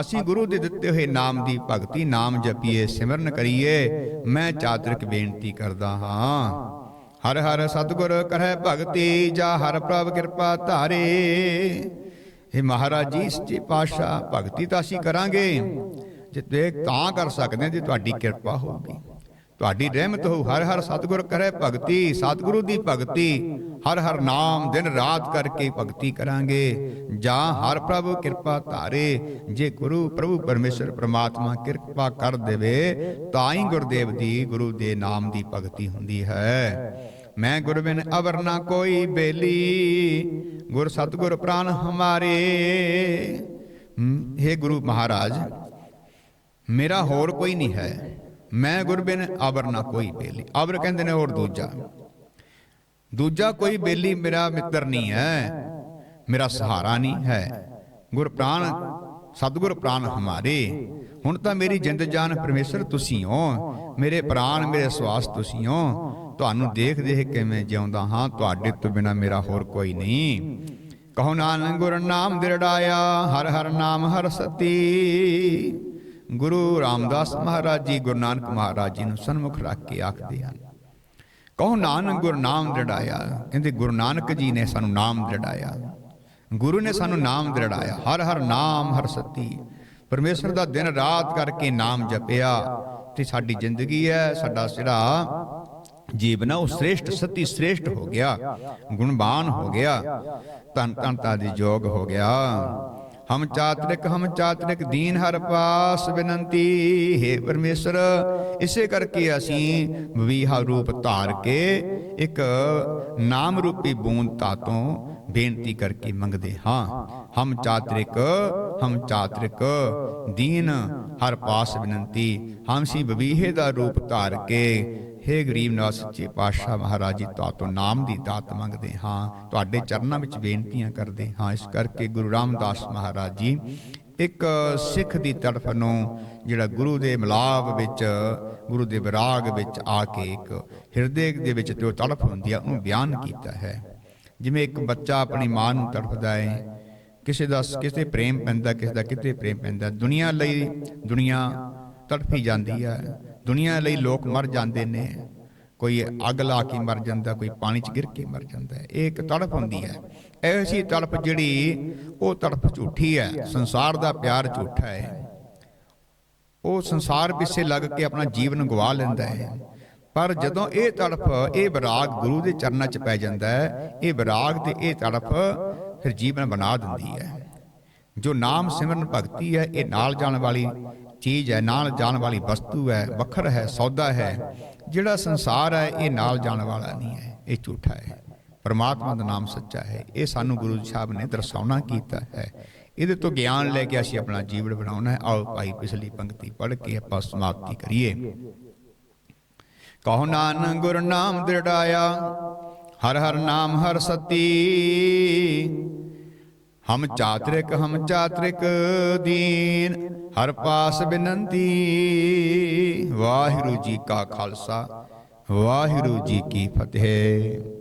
ਅਸੀਂ ਗੁਰੂ ਦੇ ਦਿੱਤੇ ਹੋਏ ਨਾਮ ਦੀ ਭਗਤੀ ਨਾਮ ਜਪੀਏ, ਸਿਮਰਨ ਕਰੀਏ। ਮੈਂ ਚਾਤਰਿਕ ਬੇਨਤੀ ਕਰਦਾ ਹਾਂ। ਹਰ ਹਰ ਸਤਿਗੁਰ ਕਰਹਿ ਭਗਤੀ, ਜਾ ਹਰ ਪ੍ਰਭ ਕਿਰਪਾ ਧਾਰੇ। ਇਹ ਮਹਾਰਾਜ ਜੀ ਸੱਚੇ ਪਾਤਸ਼ਾਹ ਭਗਤੀ ਤਾਂ ਅਸੀਂ ਕਰਾਂਗੇ। ਜੇ ਤੇ ਤਾਂ ਕਰ ਸਕਦੇ ਹਾਂ ਜੇ ਤੁਹਾਡੀ ਕਿਰਪਾ ਹੋਊਗੀ। ਤੁਹਾਡੀ ਰਹਿਮਤ ਹੋ ਹਰ ਹਰ ਸਤਿਗੁਰ ਕਰੇ ਭਗਤੀ ਸਤਿਗੁਰੂ ਦੀ ਭਗਤੀ ਹਰ ਹਰ ਨਾਮ ਦਿਨ ਰਾਤ ਕਰਕੇ ਭਗਤੀ ਕਰਾਂਗੇ। ਜਾਂ ਹਰ ਪ੍ਰਭ ਕਿਰਪਾ ਧਾਰੇ ਜੇ ਗੁਰੂ ਪ੍ਰਭੂ ਪਰਮੇਸ਼ਰ ਪ੍ਰਮਾਤਮਾ ਕਿਰਪਾ ਕਰ ਦੇਵੇ ਤਾਂ ਹੀ ਗੁਰਦੇਵ ਦੀ ਗੁਰੂ ਦੇ ਨਾਮ ਦੀ ਭਗਤੀ ਹੁੰਦੀ ਹੈ। ਮੈਂ ਗੁਰ ਬਿਨ ਅਵਰ ਨਾ ਕੋਈ ਬੇਲੀ ਗੁਰ ਸਤਿਗੁਰ ਪ੍ਰਾਨ ਹਮਾਰੇ। हे ਗੁਰੂ ਮਹਾਰਾਜ ਮੇਰਾ ਹੋਰ ਕੋਈ ਨਹੀਂ ਹੈ। ਮੈਂ ਗੁਰ ਬਿਨ ਨਾ ਕੋਈ ਬੇਲੀ। ਅਬਰ ਕਹਿੰਦੇ ਨੇ ਹੋਰ ਦੂਜਾ। ਦੂਜਾ ਕੋਈ ਬੇਲੀ ਮੇਰਾ ਮਿੱਤਰ ਨਹੀਂ ਹੈ, ਮੇਰਾ ਸਹਾਰਾ ਨਹੀਂ ਹੈ। ਗੁਰ ਸਤਿਗੁਰ ਪ੍ਰਾਨ ਹਮਾਰੇ। ਹੁਣ ਤਾਂ ਮੇਰੀ ਜਿੰਦ ਜਾਨ ਪਰਮੇਸ਼ਰ ਤੁਸੀਂ ਹੋ। ਮੇਰੇ ਪ੍ਰਾਨ, ਮੇਰੇ ਸਵਾਸ ਤੁਸੀਂ ਹੋ। ਤੁਹਾਨੂੰ ਦੇਖ ਦੇਖ ਕੇ ਮੈਂ ਜਿਉਂਦਾ ਹਾਂ, ਤੁਹਾਡੇ ਤੋਂ ਬਿਨਾ ਮੇਰਾ ਹੋਰ ਕੋਈ ਨਹੀਂ। ਕਹੋ ਨਾਨਕ ਗੁਰ ਨਾਮ ਦਿਰੜਾਇਆ, ਹਰ ਹਰ ਨਾਮ ਹਰ ਸਤੀ। ਗੁਰੂ ਰਾਮਦਾਸ ਮਹਾਰਾਜ ਜੀ ਗੁਰੂ ਨਾਨਕ ਮਹਾਰਾਜ ਜੀ ਨੂੰ ਸਨਮੁਖ ਰੱਖ ਕੇ ਆਖਦੇ ਹਨ। ਕਹੋ, ਨਾਨਕ, ਗੁਰ ਨਾਮ ਦ੍ਰਿੜਾਇਆ। ਕਹਿੰਦੇ, ਗੁਰੂ ਨਾਨਕ ਜੀ ਨੇ ਸਾਨੂੰ ਨਾਮ ਦ੍ਰਿੜਾਇਆ। ਗੁਰੂ ਨੇ ਸਾਨੂੰ ਨਾਮ ਦ੍ਰਿੜਾਇਆ। ਹਰ ਹਰ ਨਾਮ, ਹਰ ਸਤੀ। ਪਰਮੇਸ਼ਰ ਦਾ ਦਿਨ ਰਾਤ ਕਰਕੇ ਨਾਮ ਜਪਿਆ। ਤੇ ਸਾਡੀ ਜ਼ਿੰਦਗੀ ਹੈ, ਸਾਡਾ ਜਿਹੜਾ ਜੀਵਨ ਹੈ, ਉਹ ਸ੍ਰੇਸ਼ਟ, ਸਤੀ ਸ੍ਰੇਸ਼ਟ ਹੋ ਗਿਆ। ਗੁਣਵਾਨ ਹੋ ਗਿਆ। ਤਨ ਤਨਤਾ ਦੇ ਯੋਗ ਹੋ ਗਿਆ। ਹਮ ਚਾਤਰਿਕ ਹਮ ਚਾਤਰਿਕ ਦੀਨ ਹਰ ਪਾਸ ਬਿਨੰਤੀ। ਹੈ ਪਰਮੇਸ਼ਰ, ਇਸੇ ਕਰਕੇ ਅਸੀਂ ਵਿਹਾ ਰੂਪ ਧਾਰ ਕੇ ਇੱਕ ਨਾਮ ਰੂਪੀ ਬੂੰਦ ਤਾਤੋਂ ਬੇਨਤੀ ਕਰਕੇ ਮੰਗਦੇ ਹਾਂ। ਹਮ ਚਾਤਰਿਕ ਹਮ ਚਾਤਰਿਕ ਦੀਨ ਹਰ ਪਾਸ ਬਿਨੰਤੀ। ਹਮ ਸੀ ਬਵੀਹੇ ਦਾ ਰੂਪ ਧਾਰ ਕੇ ਹੇ ਗਰੀਬ ਨਾਥ ਸੱਚੇ ਪਾਤਸ਼ਾਹ ਮਹਾਰਾਜ ਜੀ ਤੁਹਾਤੋਂ ਨਾਮ ਦੀ ਦਾਤ ਮੰਗਦੇ ਹਾਂ। ਤੁਹਾਡੇ ਚਰਨਾਂ ਵਿੱਚ ਬੇਨਤੀਆਂ ਕਰਦੇ ਹਾਂ। ਇਸ ਕਰਕੇ ਗੁਰੂ ਰਾਮਦਾਸ ਮਹਾਰਾਜ ਜੀ, ਇੱਕ ਸਿੱਖ ਦੀ ਤੜਫ ਨੂੰ ਜਿਹੜਾ ਗੁਰੂ ਦੇ ਮਿਲਾਪ ਵਿੱਚ, ਗੁਰੂ ਦੇ ਵਿਰਾਗ ਵਿੱਚ ਆ ਕੇ ਇੱਕ ਹਿਰਦੇ ਦੇ ਵਿੱਚ ਜੋ ਤੜਫ ਹੁੰਦੀ ਆ, ਉਹਨੂੰ ਬਿਆਨ ਕੀਤਾ ਹੈ। ਜਿਵੇਂ ਇੱਕ ਬੱਚਾ ਆਪਣੀ ਮਾਂ ਨੂੰ ਤੜਫਦਾ ਹੈ ਕਿਸੇ ਦਾ ਕਿਸੇ ਪ੍ਰੇਮ ਪੈਂਦਾ, ਕਿਸੇ ਦਾ ਕਿਤੇ ਪ੍ਰੇਮ ਪੈਂਦਾ, ਦੁਨੀਆ ਲਈ ਦੁਨੀਆ ਤੜਫੀ ਜਾਂਦੀ ਹੈ ਦੁਨੀਆ ਲਈ ਲੋਕ ਮਰ ਜਾਂਦੇ ਨੇ। ਕੋਈ ਅੱਗ ਲਾ ਕੇ ਮਰ ਜਾਂਦਾ, ਕੋਈ ਪਾਣੀ 'ਚ ਗਿਰ ਕੇ ਮਰ ਜਾਂਦਾ। ਹੈ ਇਹ ਇੱਕ ਤੜਫ ਹੁੰਦੀ ਹੈ। ਐਸੀ ਤੜਫ ਜਿਹੜੀ ਉਹ ਤੜਫ ਝੂਠੀ ਹੈ। ਸੰਸਾਰ ਦਾ ਪਿਆਰ ਝੂਠਾ ਹੈ। ਉਹ ਸੰਸਾਰ ਪਿੱਛੇ ਲੱਗ ਕੇ ਆਪਣਾ ਜੀਵਨ ਗਵਾ ਲੈਂਦਾ ਹੈ। ਪਰ ਜਦੋਂ ਇਹ ਤੜਫ ਇਹ ਵਿਰਾਗ ਗੁਰੂ ਦੇ ਚਰਨਾਂ 'ਚ ਪੈ ਜਾਂਦਾ ਹੈ, ਇਹ ਵਿਰਾਗ ਤੇ ਇਹ ਤੜਫ ਫਿਰ ਜੀਵਨ ਬਣਾ ਦਿੰਦੀ ਹੈ। ਜੋ ਨਾਮ ਸਿਮਰਨ ਭਗਤੀ ਹੈ, ਇਹ ਨਾਲ ਜਾਣ ਵਾਲੀ ਚੀਜ਼ ਹੈ, ਨਾਲ ਜਾਣ ਵਾਲੀ ਵਸਤੂ ਹੈ, ਵੱਖਰ ਹੈ, ਸੌਦਾ ਹੈ। ਜਿਹੜਾ ਸੰਸਾਰ ਹੈ, ਇਹ ਨਾਲ ਜਾਣ ਵਾਲਾ ਨਹੀਂ ਹੈ, ਇਹ ਝੂਠਾ ਹੈ। ਪਰਮਾਤਮਾ ਦਾ ਨਾਮ ਸੱਚਾ ਹੈ। ਇਹ ਸਾਨੂੰ ਗੁਰੂ ਸਾਹਿਬ ਨੇ ਦਰਸਾਉਣਾ ਕੀਤਾ ਹੈ। ਇਹਦੇ ਤੋਂ ਗਿਆਨ ਲੈ ਕੇ ਅਸੀਂ ਆਪਣਾ ਜੀਵਨ ਬਣਾਉਣਾ ਹੈ। ਆਓ ਭਾਈ, ਪਿਛਲੀ ਪੰਕਤੀ ਪੜ੍ਹ ਕੇ ਆਪਾਂ ਸਮਾਪਤੀ ਕਰੀਏ। ਕਹੋ ਨਾਨ ਗੁਰ ਨਾਮ ਦ੍ਰਿੜਾਇਆ, ਹਰ ਹਰ ਨਾਮ ਹਰ ਸਤੀ। ਹਮ ਚਾਤ੍ਰਿਕ, ਹਮ ਚਾਤਰਿਕ ਦੀਨ, ਹਰ ਪਾਸ ਬਿਨੰਤੀ। ਵਾਹਿਗੁਰੂ ਜੀ ਕਾ ਖਾਲਸਾ, ਵਾਹਿਗੁਰੂ ਜੀ ਕੀ ਫਤਿਹ।